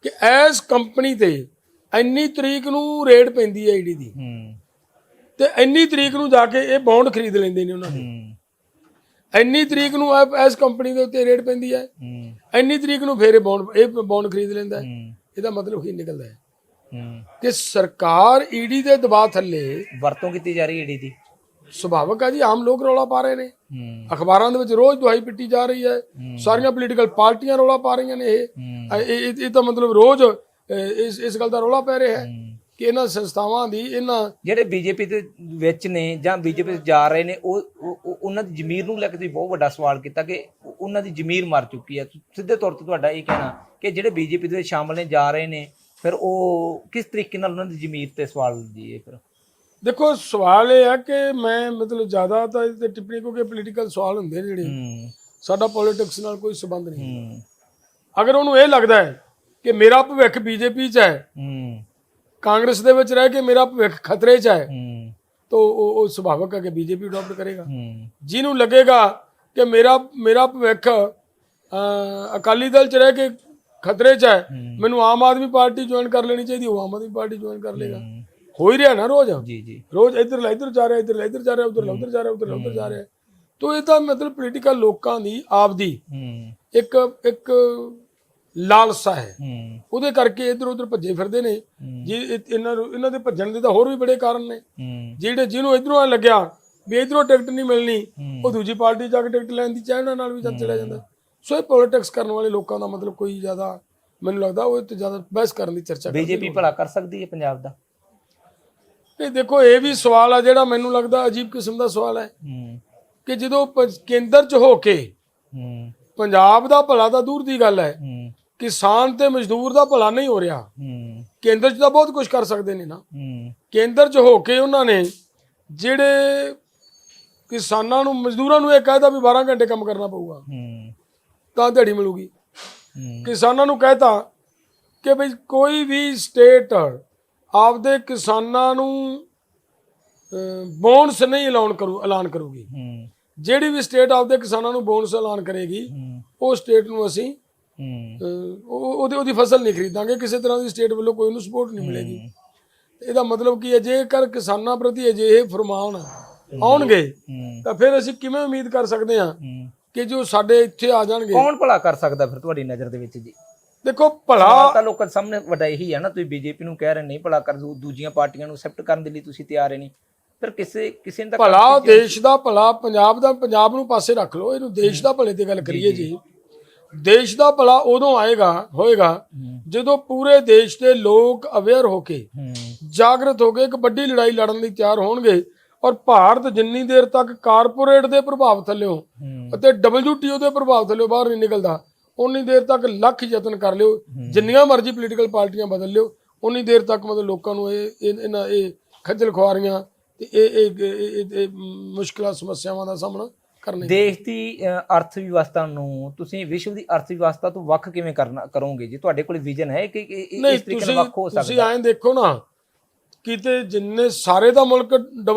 ਕਿ ਐਸ ਕੰਪਨੀ ਤੇ ਇੰਨੀ ਤਰੀਕ ਨੂੰ ਰੇਡ ਪੈਂਦੀ ਹੈ ਈਡੀ ਦੀ। ਤੇ ਇੰਨੀ ਤਰੀਕ ਨੂੰ ਜਾ ਕੇ ਇਹ ਬੌਂਡ ਖਰੀਦ ਲੈਂਦੇ ਨੇ ਉਹਨਾਂ ਦੇ। ਇੰਨੀ ਤਰੀਕ ਨੂੰ ਇਸ ਕੰਪਨੀ ਦੇ ਉੱਤੇ ਰੇਡ ਪੈਂਦੀ ਹੈ। ਇੰਨੀ ਤਰੀਕ ਨੂੰ ਫੇਰ ਇਹ ਬੌਂਡ ਇਹ ਬੌਂਡ ਖਰੀਦ ਲੈਂਦਾ ਹੈ। ਇਹਦਾ ਮਤਲਬ ਕੀ ਨਿਕਲਦਾ ਹੂੰ? ਕਿ ਸਰਕਾਰ ਈਡੀ ਦੇ ਦਬਾਅ ਥੱਲੇ ਵਰਤੋਂ ਕੀਤੀ ਜਾ ਰਹੀ ਈਡੀ ਦੀ? ਸੁਭਾਵਕ ਹੈ ਜੀ ਆਮ ਲੋਕ ਰੌਲਾ ਪਾ ਰਹੇ ਨੇ। ਅਖਬਾਰਾਂ ਦੇ ਵਿੱਚ ਰੋਜ਼ ਦੁਹਾਈ ਪਿੱਟੀ ਜਾ ਰਹੀ ਹੈ। ਸਾਰੀਆਂ ਪੋਲੀਟੀਕਲ ਪਾਰਟੀਆਂ ਰੌਲਾ ਪਾ ਰਹੀਆਂ ਨੇ ਇਹ। ਇਹ ਤਾਂ ਮਤਲਬ ਰੋਜ਼ ਇਸ ਇਸ ਗੱਲ ਦਾ ਰੌਲਾ ਪੈ ਰਿਹਾ ਹੈ। ਕਿ ਇਹਨਾਂ ਸੰਸਥਾਵਾਂ ਦੀ ਇਹਨਾਂ ਜਿਹੜੇ ਬੀਜੇਪੀ ਦੇ ਵਿੱਚ ਨੇ ਜਾਂ ਬੀਜੇਪੀ ਜਾ ਰਹੇ ਨੇ ਉਹ ਉਹ- ਉਹ- ਉਹਨਾਂ ਦੀ ਜ਼ਮੀਰ ਨੂੰ ਲੈ ਕੇ ਤੁਸੀਂ ਬਹੁਤ ਵੱਡਾ ਸਵਾਲ ਕੀਤਾ ਕਿ ਉਹ- ਉਹਨਾਂ ਦੀ ਜ਼ਮੀਰ ਮਰ ਚੁੱਕੀ ਹੈ। ਸਿੱਧੇ ਤੌਰ ਤੇ ਤੁਹਾਡਾ ਇਹ ਕਹਿਣਾ ਕਿ ਜਿਹੜੇ ਬੀਜੇਪੀ ਦੇ ਵਿੱਚ ਸ਼ਾਮਲ ਨੇ ਜਾ ਰਹੇ ਨੇ ਫਿਰ ਉਹ ਕਿਸ ਤਰੀਕੇ ਨਾਲ ਉਹਨਾਂ ਦੀ ਜ਼ਮੀਰ ਤੇ ਸਵਾਲ ਜੀਏ ਫਿਰ? ਦੇਖੋ ਸਵਾਲ ਇਹ ਹੈ ਕਿ ਮੈਂ ਮਤਲਬ ਜ਼ਿਆਦਾ ਤਾਂ ਇਸ ਤੇ ਟਿੱਪਣੀ ਕਿਉਂਕਿ ਪੋਲੀਟੀਕਲ ਸਵਾਲ ਹੁੰਦੇ ਨੇ ਜਿਹੜੇ। ਸਾਡਾ ਪੋਲਿਟਿਕਸ ਨਾਲ ਕੋਈ ਸੰਬੰਧ ਨਹੀਂ ਅਗਰ ਉਹਨੂੰ ਇਹ ਲੱਗਦਾ ਹੈ ਕਿ ਮੇਰਾ ਭਵਿੱਖ ਬੀਜੇਪੀ 'ਚ ਹੈ ਕਾਂਗਰਸ ਦੇ ਵਿੱਚ ਰਹਿ ਕੇ ਮੇਰਾ ਭਵਿੱਖ ਖਤਰੇ 'ਚ ਹੈ ਤਾਂ ਉਹ ਸੁਭਾਵਕ ਹੈ ਕਿ ਬੀਜੇਪੀ ਅਡਾਪਟ ਕਰੇਗਾ। ਜਿਹਨੂੰ ਲੱਗੇਗਾ ਕਿ ਮੇਰਾ ਮੇਰਾ ਭਵਿੱਖ ਅਕਾਲੀ ਦਲ 'ਚ ਰਹਿ ਕੇ ਖਤਰੇ 'ਚ ਹੈ। ਮੈਨੂੰ ਆਮ ਆਦਮੀ ਪਾਰਟੀ ਜੁਆਇਨ ਕਰ ਲੈਣੀ ਚਾਹੀਦੀ ਉਹ ਆਮ ਆਦਮੀ ਪਾਰਟੀ ਜੁਆਇਨ ਕਰ ਲੇਗਾ। ਹੋ। ਹੀ ਰਿਹਾ ਨਾ ਰੋਜ਼? ਜੀ ਜੀ। ਰੋਜ਼ ਇੱਧਰ ਲੈ ਇੱਧਰ ਜਾ ਰਿਹਾ ਇੱਧਰ ਲੈ ਇੱਧਰ ਜਾ ਰਿਹਾ ਉਧਰ ਲੈ ਉਧਰ ਜਾ ਰਿਹਾ ਉਧਰ ਲੈ ਉਧਰ ਜਾ ਰਿਹਾ। ਤੋ ਇਹ ਤਾਂ ਮਤਲਬ ਪੋਲੀਟੀਕਲ ਲੋਕਾਂ ਦੀ ਆਪਦੀ ਇੱਕ ਇੱਕ ਲਾਲਸਾ ਹੈ। ਉਹਦੇ ਕਰਕੇ ਇੱਧਰ ਉਧਰ ਭੱਜੇ ਫਿਰਦੇ ਨੇ। ਜੀ ਇਹ- ਇਹਨਾਂ ਨੂੰ ਇਹਨਾਂ ਦੇ ਭੱਜਣ ਦੇ ਤਾਂ ਹੋਰ ਵੀ ਬੜੇ ਕਾਰਨ ਨੇ। ਜਿਹੜੇ ਜਿਹਨੂੰ ਇਧਰੋਂ ਲੱਗਿਆ ਵੀ ਇਧਰੋਂ ਟਿਕਟ ਨਹੀਂ ਮਿਲਣੀ। ਉਹ ਦੂਜੀ ਪਾਰਟੀ ਜਾ ਕੇ ਟਿਕਟ ਲੈਣ ਦੀ ਚਾਹਨਾ ਨਾਲ ਵੀ ਚੱਲ ਚਲਿਆ ਜਾਂਦਾ। ਸੋ ਇਹ ਪੋਲਿਟਿਕਸ ਕਰਨ ਵਾਲੇ ਲੋਕਾਂ ਦਾ ਮਤਲਬ ਕੋਈ ਜ਼ਿਆਦਾ ਮੈਨੂੰ ਲੱਗਦਾ ਉਹ ਤੇ ਜ਼ਿਆਦਾ ਬਹਿਸ ਕਰਨ ਦੀ ਚਰਚਾ ਕਰਦੇ ਬੀਜੇਪੀ ਭਲਾ ਕਰ ਸਕਦੀ ਹੈ ਪੰਜਾਬ ਦਾ? ਇਹ ਦੇਖੋ ਇਹ ਵੀ ਸਵਾਲ ਆ ਜਿਹੜਾ ਮੈਨੂੰ ਲੱਗਦਾ ਅਜੀਬ ਕਿਸਮ ਦਾ ਸਵਾਲ ਹੈ। ਕਿ ਜਦੋਂ ਕੇਂਦਰ 'ਚ ਹੋ ਕੇ ਪੰਜਾਬ ਦਾ ਭਲਾ ਤਾਂ ਦੂਰ ਦੀ ਗੱਲ ਹੈ ਕਿਸਾਨ ਤੇ ਮਜ਼ਦੂਰ ਦਾ ਭਲਾ ਨਹੀਂ ਹੋ ਰਿਹਾ। ਕੇਂਦਰ 'ਚ ਤਾਂ ਬਹੁਤ ਕੁਝ ਕਰ ਸਕਦੇ ਨੇ ਨਾ। ਕੇਂਦਰ 'ਚ ਹੋ ਕੇ ਉਹਨਾਂ ਨੇ ਜਿਹੜੇ ਕਿਸਾਨਾਂ ਨੂੰ ਮਜ਼ਦੂਰਾਂ ਨੂੰ ਇਹ ਕਹਿਤਾ ਵੀ 12 ਘੰਟੇ ਕੰਮ ਕਰਨਾ ਪਊਗਾ। ਤਾਂ ਦਿਹਾੜੀ ਮਿਲੂਗੀ। ਕਿਸਾਨਾਂ ਨੂੰ ਕਹਿਤਾ ਕਿ ਭਈ ਕੋਈ ਵੀ ਸਟੇਟ ਆਪਦੇ ਕਿਸਾਨਾਂ ਨੂੰ ਬੋਨਸ ਨਹੀਂ ਐਲਾਨ ਕਰੂ ਐਲਾਨ ਕਰੂਗੀ। ਜਿਹੜੀ ਵੀ ਸਟੇਟ ਆਪਦੇ ਕਿਸਾਨਾਂ ਨੂੰ ਬੋਨਸ ਐਲਾਨ ਕਰੇਗੀ ਉਹ ਸਟੇਟ ਨੂੰ ਅਸੀਂ ਉਹਦੀ ਉਹਦੀ ਫਸਲ ਨਹੀਂ ਖਰੀਦਾਂਗੇ। ਕਿਸੇ ਤਰ੍ਹਾਂ ਦੀ ਸਟੇਟ ਵੱਲੋਂ ਕੋਈ ਉਹਨੂੰ ਸਪੋਰਟ ਨਹੀਂ ਮਿਲੇਗੀ। ਇਹਦਾ ਮਤਲਬ ਕੀ ਹੈ ਜੇਕਰ ਕਿਸਾਨਾਂ ਪ੍ਰਤੀ ਅਜਿਹੇ ਫਰਮਾਨ ਆਉਣਗੇ ਤਾਂ ਫਿਰ ਅਸੀਂ ਕਿਵੇਂ ਉਮੀਦ ਕਰ ਸਕਦੇ ਹੂੰ। ਕਿ ਜੋ ਸਾਡੇ ਇੱਥੇ ਆ ਜਾਣਗੇ। ਕੌਣ ਭਲਾ ਕਰ ਸਕਦਾ ਫਿਰ ਤੁਹਾਡੀ ਨਜ਼ਰ ਦੇ ਵਿੱਚ ਜੀ? ਦੇਖੋ ਭਲਾ ਤਾਂ ਲੋਕਾਂ ਦੇ ਸਾਹਮਣੇ ਵੱਡਾ ਇਹੀ ਹੈ ਨਾ ਤੁਸੀਂ ਬੀਜੇਪੀ ਨੂੰ ਕਹਿ ਰਹੇ ਨਹੀਂ ਭਲਾ ਕਰ ਦੂ- ਦੂਜੀਆਂ ਪਾਰਟੀਆਂ ਨੂੰ ਐਕਸੈਪਟ ਕਰਨ ਦੇ ਲਈ ਤੁਸੀਂ ਤਿਆਰ ਹੀ ਨਹੀਂ। ਫਿਰ ਕਿਸੇ ਕਿਸੇ ਨੇ ਤਾਂ ਭਲਾ ਦੇਸ਼ ਦਾ ਭਲਾ ਪੰਜਾਬ ਦਾ ਪੰਜਾਬ ਨੂੰ ਪਾਸੇ ਰੱਖ ਲਓ ਇਹਨੂੰ ਦੇਸ਼ ਦਾ ਭਲੇ ਤੇ ਗੱਲ ਕਰੀਏ ਜੀ। ਦੇਸ਼ ਦਾ ਭਲਾ ਉਦੋਂ ਆਏਗਾ ਹੋਏਗਾ ਜਦੋਂ ਪੂਰੇ ਦੇਸ਼ ਦੇ ਲੋਕ ਅਵੇਅਰ ਹੋ ਕੇ ਹੂੰ। ਜਾਗਰਤ ਹੋ ਕੇ ਇੱਕ ਵੱਡੀ ਲੜਾਈ ਲੜਨ ਲਈ ਤਿਆਰ ਹੋਣਗੇ ਔਰ ਭਾਰਤ ਜਿੰਨੀ ਦੇਰ ਤੱਕ ਕਾਰਪੋਰੇਟ ਦੇ ਪ੍ਰਭਾਵ ਥੱਲੇੋਂ ਅਤੇ WTO ਦੇ ਪ੍ਰਭਾਵ ਥੱਲੇ ਬਾਹਰ ਨਹੀਂ ਨਿਕਲਦਾ ਉਨੀ ਦੇਰ ਤੱਕ ਲੱਖ ਯਤਨ ਕਰ ਲਿਓ ਜਿੰਨੀਆਂ ਮਰਜ਼ੀ ਪੋਲੀਟੀਕਲ ਪਾਰਟੀਆਂ ਬਦਲ ਲਿਓ ਉਨੀ ਦੇਰ ਤੱਕ ਮਤਲਬ ਲੋਕਾਂ ਨੂੰ ਇਹ ਇਹ- ਇਹਨਾਂ ਇਹ ਖੱਜਲ ਖੁਆਰੀਆਂ ਤੇ ਇਹ ਇਹ ਮੁਸ਼ਕਲਾਂ ਸਮੱਸਿਆਵਾਂ ਦਾ ਸਾਹਮਣਾ ਕਰਨਾ ਦੇਸ਼ ਦੀ ਅਰਥ ਵਿਵਸਥਾ ਨੂੰ ਤੁਸੀਂ ਵਿਸ਼ਵ ਦੀ ਅਰਥ ਵਿਵਸਥਾ ਤੋਂ ਵੱਖ ਕਿਵੇਂ ਕਰਨਾ ਕਰੋਗੇ? ਜੀ ਤੁਹਾਡੇ ਕੋਲ ਵਿਜ਼ਨ ਹੈ ਕਿ ਇਸ ਤਰੀਕੇ ਤੁਸੀਂ ਨਾਲ ਵੱਖ ਹੋ ਤੁਸੀਂ ਸਕਦਾ ਐਂ ਦੇਖੋ ਨਾ ਕਿਤੇ ਜਿੰਨੇ ਸਾਰੇ ਦਾ ਮੁਲਕ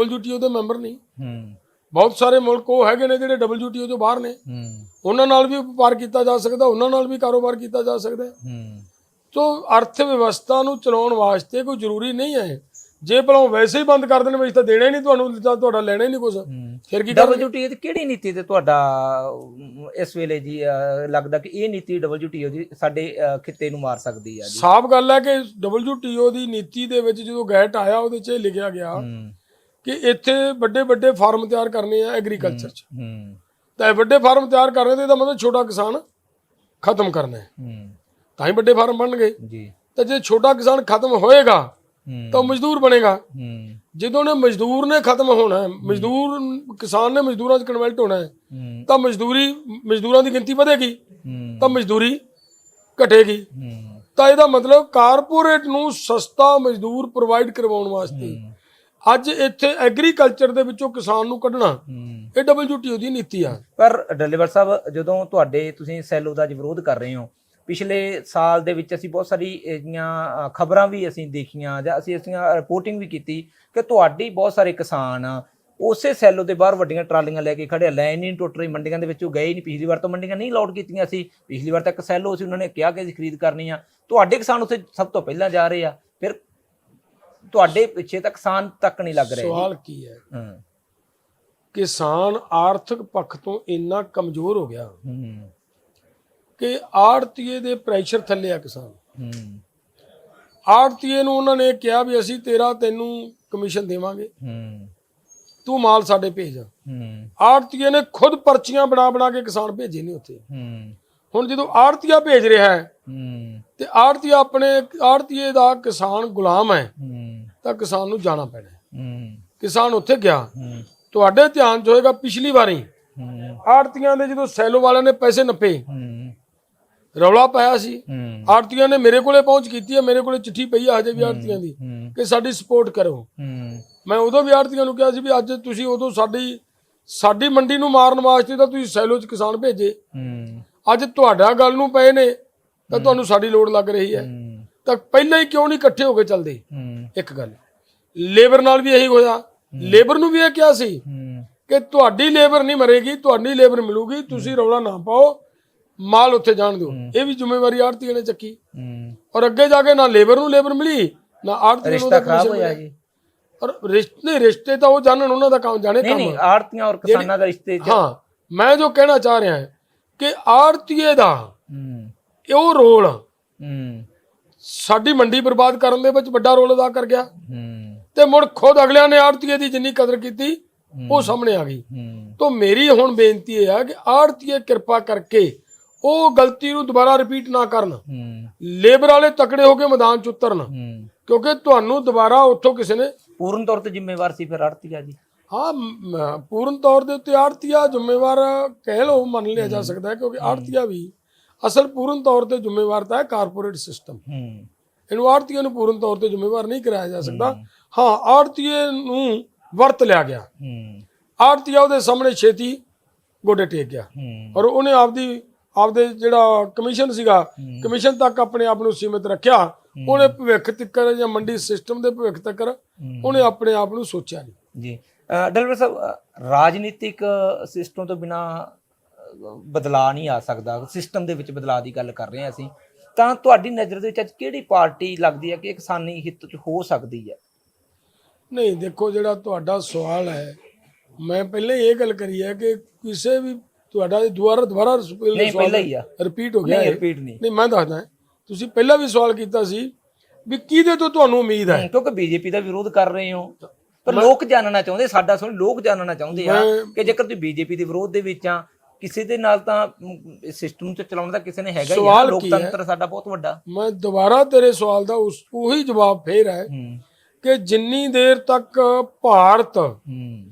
WTO ਦੇ ਮੈਂਬਰ ਨਹੀਂ। ਹੂੰ। ਬਹੁਤ ਸਾਰੇ ਮੁਲਕ ਉਹ ਹੈਗੇ ਨੇ ਜਿਹੜੇ WTO ਤੋਂ ਬਾਹਰ ਨੇ। ਹੂੰ। ਉਹਨਾਂ ਨਾਲ ਵੀ ਵਪਾਰ ਕੀਤਾ ਜਾ ਸਕਦਾ ਉਹਨਾਂ ਨਾਲ ਵੀ ਕਾਰੋਬਾਰ ਕੀਤਾ ਜਾ ਸਕਦਾ। ਹੈ। ਸੋ ਅਰਥ ਵਿਵਸਥਾ ਨੂੰ ਚਲਾਉਣ ਵਾਸਤੇ ਕੋਈ ਜ਼ਰੂਰੀ ਨਹੀਂ ਹੈ। ਜੇ ਭਲਾ ਵੈਸੇ ਹੀ ਬੰਦ ਕਰ ਦੇਣ ਵਿੱਚ ਤਾਂ ਦੇਣਾ ਹੀ ਨਹੀਂ ਤੁਹਾਨੂੰ ਤਾਂ ਤੁਹਾਡਾ ਲੈਣਾ ਹੀ ਨਹੀਂ ਕੁਝ ਫਿਰ ਕੀ ਕਰ WTO ਦੀ ਕਿਹੜੀ ਨੀਤੀ ਤੇ ਤੁਹਾਡਾ ਇਸ ਵੇਲੇ ਜੀ ਲੱਗਦਾ ਕਿ ਇਹ ਨੀਤੀ WTO ਦੀ ਸਾਡੇ ਖਿੱਤੇ ਨੂੰ ਮਾਰ ਸਕਦੀ ਆ ਜੀ। ਸਾਫ਼ ਗੱਲ ਹੈ ਕਿ WTO ਦੀ ਨੀਤੀ ਦੇ ਵਿੱਚ ਜਦੋਂ ਗੈਟ ਆਇਆ ਉਹਦੇ 'ਚ ਇਹ ਲਿਖਿਆ ਗਿਆ ਕਿ ਇੱਥੇ ਵੱਡੇ ਵੱਡੇ ਫਾਰਮ ਤਿਆਰ ਕਰਨੇ ਆ ਐਗਰੀਕਲਚਰ 'ਚ। ਤਾਂ ਵੱਡੇ ਫਾਰਮ ਤਿਆਰ ਕਰਨੇ ਤੇ ਇਹਦਾ ਮਤਲਬ ਛੋਟਾ ਕਿਸਾਨ ਖਤਮ ਕਰਨਾ ਹੈ। ਤਾਂ ਹੀ ਵੱਡੇ ਫਾਰਮ ਬਣਨਗੇ। ਜੀ। ਤਾਂ ਜੇ ਛੋਟਾ ਕਿਸਾਨ ਖਤਮ ਹੋਏਗਾ ਤਾਂ ਮਜ਼ਦੂਰ ਬਣੇਗਾ। ਜਦੋਂ ਨੇ ਮਜ਼ਦੂਰ ਨੇ ਖਤਮ ਹੋਣਾ ਹੈ ਮਜ਼ਦੂਰ ਕਿਸਾਨ ਨੇ ਮਜ਼ਦੂਰਾਂ 'ਚ ਕਨਵਰਟ ਹੋਣਾ ਹੈ ਤਾਂ ਮਜ਼ਦੂਰੀ ਮਜ਼ਦੂਰਾਂ ਦੀ ਗਿਣਤੀ ਵਧੇਗੀ ਤਾਂ ਮਜ਼ਦੂਰੀ ਘਟੇਗੀ। ਤਾਂ ਇਹਦਾ ਮਤਲਬ ਕਾਰਪੋਰੇਟ ਨੂੰ ਸਸਤਾ ਮਜ਼ਦੂਰ ਪ੍ਰੋਵਾਈਡ ਕਰਵਾਉਣ ਵਾਸਤੇ ਅੱਜ ਇੱਥੇ ਐਗਰੀਕਲਚਰ ਦੇ ਵਿੱਚੋਂ ਕਿਸਾਨ ਨੂੰ ਕੱਢਣਾ ਇਹ WTO ਦੀ ਨੀਤੀ ਆ। ਪਰ ਡੱਲੇਵਾਲ ਸਾਹਿਬ ਜਦੋਂ ਤੁਹਾਡੇ ਤੁਸੀਂ ਸੈਲੋ ਦਾ ਵਿਰੋਧ ਕਰ ਰਹੇ ਹੋ ਪਿਛਲੇ ਸਾਲ ਦੇ ਵਿੱਚ ਅਸੀਂ ਬਹੁਤ ਸਾਰੀ ਇਹਦੀਆਂ ਖਬਰਾਂ ਵੀ ਅਸੀਂ ਦੇਖੀਆਂ ਜਾਂ ਅਸੀਂ ਇਸਦੀਆਂ ਰਿਪੋਰਟਿੰਗ ਵੀ ਕੀਤੀ ਕਿ ਤੁਹਾਡੀ ਬਹੁਤ ਸਾਰੇ ਕਿਸਾਨ ਉਸੇ ਸੈਲੋ ਦੇ ਬਾਹਰ ਵੱਡੀਆਂ ਟਰਾਲੀਆਂ ਲੈ ਕੇ ਖੜੇ ਲਾਈਨ ਨਹੀਂ ਟੁੱਟ ਰਹੀ ਮੰਡੀਆਂ ਦੇ ਵਿੱਚੋਂ ਗਏ ਨਹੀਂ। ਪਿਛਲੀ ਵਾਰ ਤਾਂ ਮੰਡੀਆਂ ਨਹੀਂ ਲੋਡ ਕੀਤੀਆਂ ਸੀ। ਪਿਛਲੀ ਵਾਰ ਤਾਂ ਇੱਕ ਸੈਲੋ ਸੀ ਉਹਨਾਂ ਨੇ ਕਿਹਾ ਕਿ ਅਸੀਂ ਖਰੀਦ ਕਰਨੀ ਆ। ਤੁਹਾਡੇ ਕਿਸਾਨ ਉੱਥੇ ਸਭ ਤੋਂ ਪਹਿਲਾਂ ਜਾ ਰਹੇ ਆ। ਫਿਰ ਤੁਹਾਡੇ ਪਿੱਛੇ ਤਾਂ ਕਿਸਾਨ ਤੱਕ ਨਹੀਂ ਲੱਗ ਰਹੇ। ਸਵਾਲ ਕੀ ਹੈ? ਹੂੰ। ਕਿਸਾਨ ਆਰਥਿਕ ਪੱਖ ਤੋਂ ਇੰਨਾ ਕਮਜ਼ੋਰ ਹੋ ਗਿਆ। ਹੂੰ। ਕਿ ਆੜਤੀਏ ਦੇ ਪ੍ਰੈਸ਼ਰ ਥੱਲੇ ਆ ਕਿਸਾਨ। ਹੂੰ। ਆੜਤੀਏ ਨੂੰ ਉਹਨਾਂ ਨੇ ਕਿਹਾ ਵੀ ਅਸੀਂ ਤੇਰਾ ਤੈਨੂੰ ਕਮਿਸ਼ਨ ਦੇਵਾਂਗੇ। ਹੂੰ। ਤੂੰ ਮਾਲ ਸਾਡੇ ਭੇਜ। ਹੂੰ। ਆੜਤੀਏ ਨੇ ਖੁਦ ਪਰਚੀਆਂ ਬਣਾ ਬਣਾ ਕੇ ਕਿਸਾਨ ਭੇਜੇ ਨੇ ਉੱਥੇ। ਹੂੰ। ਹੁਣ ਜਦੋਂ ਆੜਤੀਆ ਭੇਜ ਰਿਹਾ ਹੈ ਹੂੰ। ਤੇ ਆੜਤੀਆ ਆਪਣੇ ਆੜਤੀਏ ਦਾ ਕਿਸਾਨ ਗੁਲਾਮ ਹੈ ਹੂੰ। ਤਾਂ ਕਿਸਾਨ ਨੂੰ ਜਾਣਾ ਪੈਣਾ ਹੈ। ਕਿਸਾਨ ਉੱਥੇ ਗਿਆ। ਤੁਹਾਡੇ ਧਿਆਨ 'ਚ ਹੋਏਗਾ ਪਿਛਲੀ ਵਾਰੀ ਆੜਤੀਆਂ ਦੇ ਜਦੋਂ ਸੈਲੋ ਵਾਲਿਆਂ ਨੇ ਪੈਸੇ ਨੱਪੇ ਹੂੰ। ਰੌਲਾ ਪਾਇਆ ਸੀ। ਹੂੰ। ਆੜਤੀਆਂ ਨੇ ਮੇਰੇ ਕੋਲੇ ਪਹੁੰਚ ਕੀਤੀ ਹੈ ਮੇਰੇ ਕੋਲੇ ਚਿੱਠੀ ਪਈ ਆ ਹਜੇ ਵੀ ਆੜਤੀਆਂ ਦੀ ਹੂੰ। ਕਿ ਸਾਡੀ ਸਪੋਰਟ ਕਰੋ। ਹੂੰ। ਮੈਂ ਉਦੋਂ ਵੀ ਆੜਤੀਆਂ ਨੂੰ ਕਿਹਾ ਸੀ ਵੀ ਅੱਜ ਤੁਸੀਂ ਉਦੋਂ ਸਾਡੀ ਸਾਡੀ ਮੰਡੀ ਨੂੰ ਮਾਰਨ ਵਾਸਤੇ ਤਾਂ ਤੁਸੀਂ ਸੈਲੋ 'ਚ ਕਿਸਾਨ ਭੇਜੇ। ਹੂੰ। ਅੱਜ ਤੁਹਾਡਾ ਗੱਲ ਨੂੰ ਪਏ ਨੇ ਤਾਂ ਤੁਹਾਨੂੰ ਸਾਡੀ ਲੋੜ ਲੱਗ ਰਹੀ ਹੈ। ਹੂੰ। ਤਾਂ ਪਹਿਲਾਂ ਹੀ ਕਿਉਂ ਨਹੀਂ ਇਕੱਠੇ ਹੋ ਕੇ ਚੱਲਦੇ? ਹੂੰ। ਇੱਕ ਗੱਲ। ਲੇਬਰ ਨਾਲ ਵੀ ਇਹੀ ਹੋਇਆ। ਲੇਬਰ ਨੂੰ ਵੀ ਇਹ ਕਿਹਾ ਸੀ ਹੂੰ। ਕਿ ਤੁਹਾਡੀ ਲੇਬਰ ਨਹੀਂ ਮਰੇਗੀ ਤੁਹਾਡੀ ਲੇਬਰ ਮਿਲੂਗੀ ਤੁਸੀਂ ਰੌਲਾ ਨਾ ਪਾਓ। ਮਾਲ ਉੱਥੇ ਜਾਣ ਦਿਓ। ਇਹ ਵੀ ਜ਼ਿੰਮੇਵਾਰੀ ਆੜਤੀਆਂ ਨੇ ਚੱਕੀ। ਔਰ ਅੱਗੇ ਜਾ ਕੇ ਨਾ ਲੇਬਰ ਨੂੰ ਲੇਬਰ ਮਿਲੀ ਨਾ ਆੜਤੀਆਂ ਨੂੰ ਰਿਸ਼ਤਾ ਖਰਾਬ ਹੋਇਆ। ਜੀ। ਔਰ ਰਿਸ਼ਤੇ ਰਿਸ਼ਤੇ ਤਾਂ ਉਹ ਜਾਣਨ ਉਹਨਾਂ ਦਾ ਕੰਮ ਜਾਣੇ ਕੰਮ। ਨਹੀਂ ਆੜਤੀਆਂ ਔਰ ਕਿਸਾਨਾਂ ਦਾ ਰਿਸ਼ਤੇ ਹਾਂ ਮੈਂ ਜੋ ਕਹਿਣਾ ਚਾਹ ਰਿਹਾ ਹਾਂ ਕਿ ਆੜਤੀਏ ਦਾ ਹੂੰ। ਇਹ ਉਹ ਰੋਲ ਹੂੰ। ਸਾਡੀ ਮੰਡੀ ਬਰਬਾਦ ਕਰਨ ਦੇ ਵਿੱਚ ਵੱਡਾ ਰੋਲ ਅਦਾ ਕਰ ਗਿਆ। ਹੂੰ। ਤੇ ਮੁੜ ਖੁਦ ਅਗਲਿਆਂ ਨੇ ਆੜਤੀਏ ਦੀ ਜਿੰਨੀ ਕਦਰ ਕੀਤੀ ਉਹ ਸਾਹਮਣੇ ਆ ਗਈ। ਤੋਂ ਮੇਰੀ ਹੁਣ ਬੇਨਤੀ ਇਹ ਹੈ ਕਿ ਆੜਤੀਏ ਕਿਰਪਾ ਕਰਕੇ ਉਹ ਗਲਤੀ ਨੂੰ ਦੁਬਾਰਾ ਰਿਪੀਟ ਨਾ ਕਰਨ। ਹੂੰ। ਲੇਬਰ ਵਾਲੇ ਤਕੜੇ ਹੋ ਕੇ ਮੈਦਾਨ ਚ ਉਤਰਨ। ਹੂੰ। ਕਿਉਂਕਿ ਤੁਹਾਨੂੰ ਦੁਬਾਰਾ ਉੱਥੋਂ ਕਿਸੇ ਨੇ ਪੂਰਨ ਤੌਰ ਤੇ ਜ਼ਿੰਮੇਵਾਰ ਸੀ ਫਿਰ ਆੜਤੀਆ ਜੀ। ਹਾਂ ਮ- ਪੂਰਨ ਤੌਰ ਦੇ ਉੱਤੇ ਆੜਤੀਆ ਜ਼ਿੰਮੇਵਾਰ ਕਹਿ ਲਓ ਮੰਨ ਲਿਆ ਜਾ ਸਕਦਾ ਹੈ ਕਿਉਂਕਿ ਆੜਤੀਆ ਵੀ ਅਸਲ ਪੂਰਨ ਤੌਰ ਤੇ ਜ਼ਿੰਮੇਵਾਰ ਤਾਂ ਹੈ ਕਾਰਪੋਰੇਟ ਸਿਸਟਮ ਹੂੰ। ਇਹਨੂੰ ਆੜਤੀਏ ਨੂੰ ਪੂਰਨ ਤੌਰ ਤੇ ਜ਼ਿੰਮੇਵਾਰ ਨਹੀਂ ਕਰਾਇਆ ਜਾ ਸਕਦਾ। ਹਾਂ। ਆੜਤੀਏ ਨੂੰ ਵਰਤ ਲਿਆ ਗਿਆ। ਹੂੰ। ਆੜਤੀਆ ਉਹਦੇ ਸਾਹਮਣੇ ਛੇਤੀ ਗੋਡੇ ਟੇਕ ਗਿਆ। ਹੂੰ। ਔਰ ਉਹਨੇ ਆਪਦੀ ਆਪਦੇ ਜਿਹੜਾ ਕਮਿਸ਼ਨ ਸੀਗਾ ਕਮਿਸ਼ਨ ਤੱਕ ਆਪਣੇ ਆਪ ਨੂੰ ਸੀਮਿਤ ਰੱਖਿਆ। ਉਹਨੇ ਭਵਿੱਖ ਤੱਕ ਜਾਂ ਮੰਡੀ ਸਿਸਟਮ ਦੇ ਭਵਿੱਖ ਤੱਕ ਉਹਨੇ ਆਪਣੇ ਆਪ ਨੂੰ ਸੋਚਿਆ ਨਹੀਂ। ਜੀ। ਡਲਵਰ ਸਾਹਿਬ ਰਾਜਨੀਤਿਕ ਸਿਸਟਮ ਤੋਂ ਬਿਨਾ ਬਦਲਾਅ ਨਹੀਂ ਆ ਸਕਦਾ। ਸਿਸਟਮ ਦੇ ਵਿੱਚ ਬਦਲਾਅ ਦੀ ਗੱਲ ਕਰ ਰਹੇ ਹਾਂ ਅਸੀਂ। ਤਾਂ ਤੁਹਾਡੀ ਨਜ਼ਰ ਦੇ ਵਿੱਚ ਅੱਜ ਕਿਹੜੀ ਪਾਰਟੀ ਲੱਗਦੀ ਹੈ ਕਿ ਕਿਸਾਨੀ ਹਿੱਤ 'ਚ ਹੋ ਸਕਦੀ ਹੈ? ਨਹੀਂ ਦੇਖੋ ਜਿਹੜਾ ਤੁਹਾਡਾ ਸਵਾਲ ਹੈ ਮੈਂ ਪਹਿਲੇ ਇਹ ਗੱਲ ਕਰੀ ਹੈ ਕਿ ਕਿਸੇ ਵੀ ਤੁਹਾਡਾ ਇਹ ਦੁਬਾਰਾ ਦੁਬਾਰਾ ਨਹੀਂ ਪਹਿਲਾਂ ਹੀ ਆ। ਰਿਪੀਟ ਹੋ ਗਿਆ ਨਹੀਂ ਇਹ। ਰਿਪੀਟ ਨਹੀਂ। ਨਹੀਂ ਮੈਂ ਦੱਸਦਾ ਤੁਸੀਂ ਪਹਿਲਾਂ ਵੀ ਸਵਾਲ ਕੀਤਾ ਸੀ ਵੀ ਕਿਹਦੇ ਤੋਂ ਤੁਹਾਨੂੰ ਉਮੀਦ ਹੈ? ਕਿਉਂਕਿ ਬੀਜੇਪੀ ਦਾ ਵਿਰੋਧ ਕਰ ਰਹੇ ਹੋ। ਪਰ ਲੋਕ ਜਾਣਨਾ ਚਾਹੁੰਦੇ ਸਾਡਾ ਸੁਣ ਲੋਕ ਜਾਣਨਾ ਚਾਹੁੰਦੇ ਆ ਮੈਂ- ਕਿ ਜੇਕਰ ਤੁਸੀਂ ਬੀਜੇਪੀ ਦੇ ਵਿਰੋਧ ਦੇ ਵਿੱਚ ਆ ਕਿਸੇ ਦੇ ਨਾਲ ਤਾਂ ਸਿਸਟਮ ਤੇ ਚਲਾਉਣ ਦਾ ਕਿਸੇ ਨੇ ਹੈਗਾ ਹੀ ਆ। ਸਵਾਲ ਕੀ ਹੈ? ਲੋਕਤੰਤਰ ਸਾਡਾ ਬਹੁਤ ਵੱਡਾ। ਮੈਂ ਦੁਬਾਰਾ ਤੇਰੇ ਸਵਾਲ ਦਾ ਉਸ ਉਹੀ ਜਵਾਬ ਫੇਰ ਹੈ ਹੂੰ। ਕਿ ਜਿੰਨੀ ਦੇਰ ਤੱਕ ਭਾਰਤ ਹੂੰ।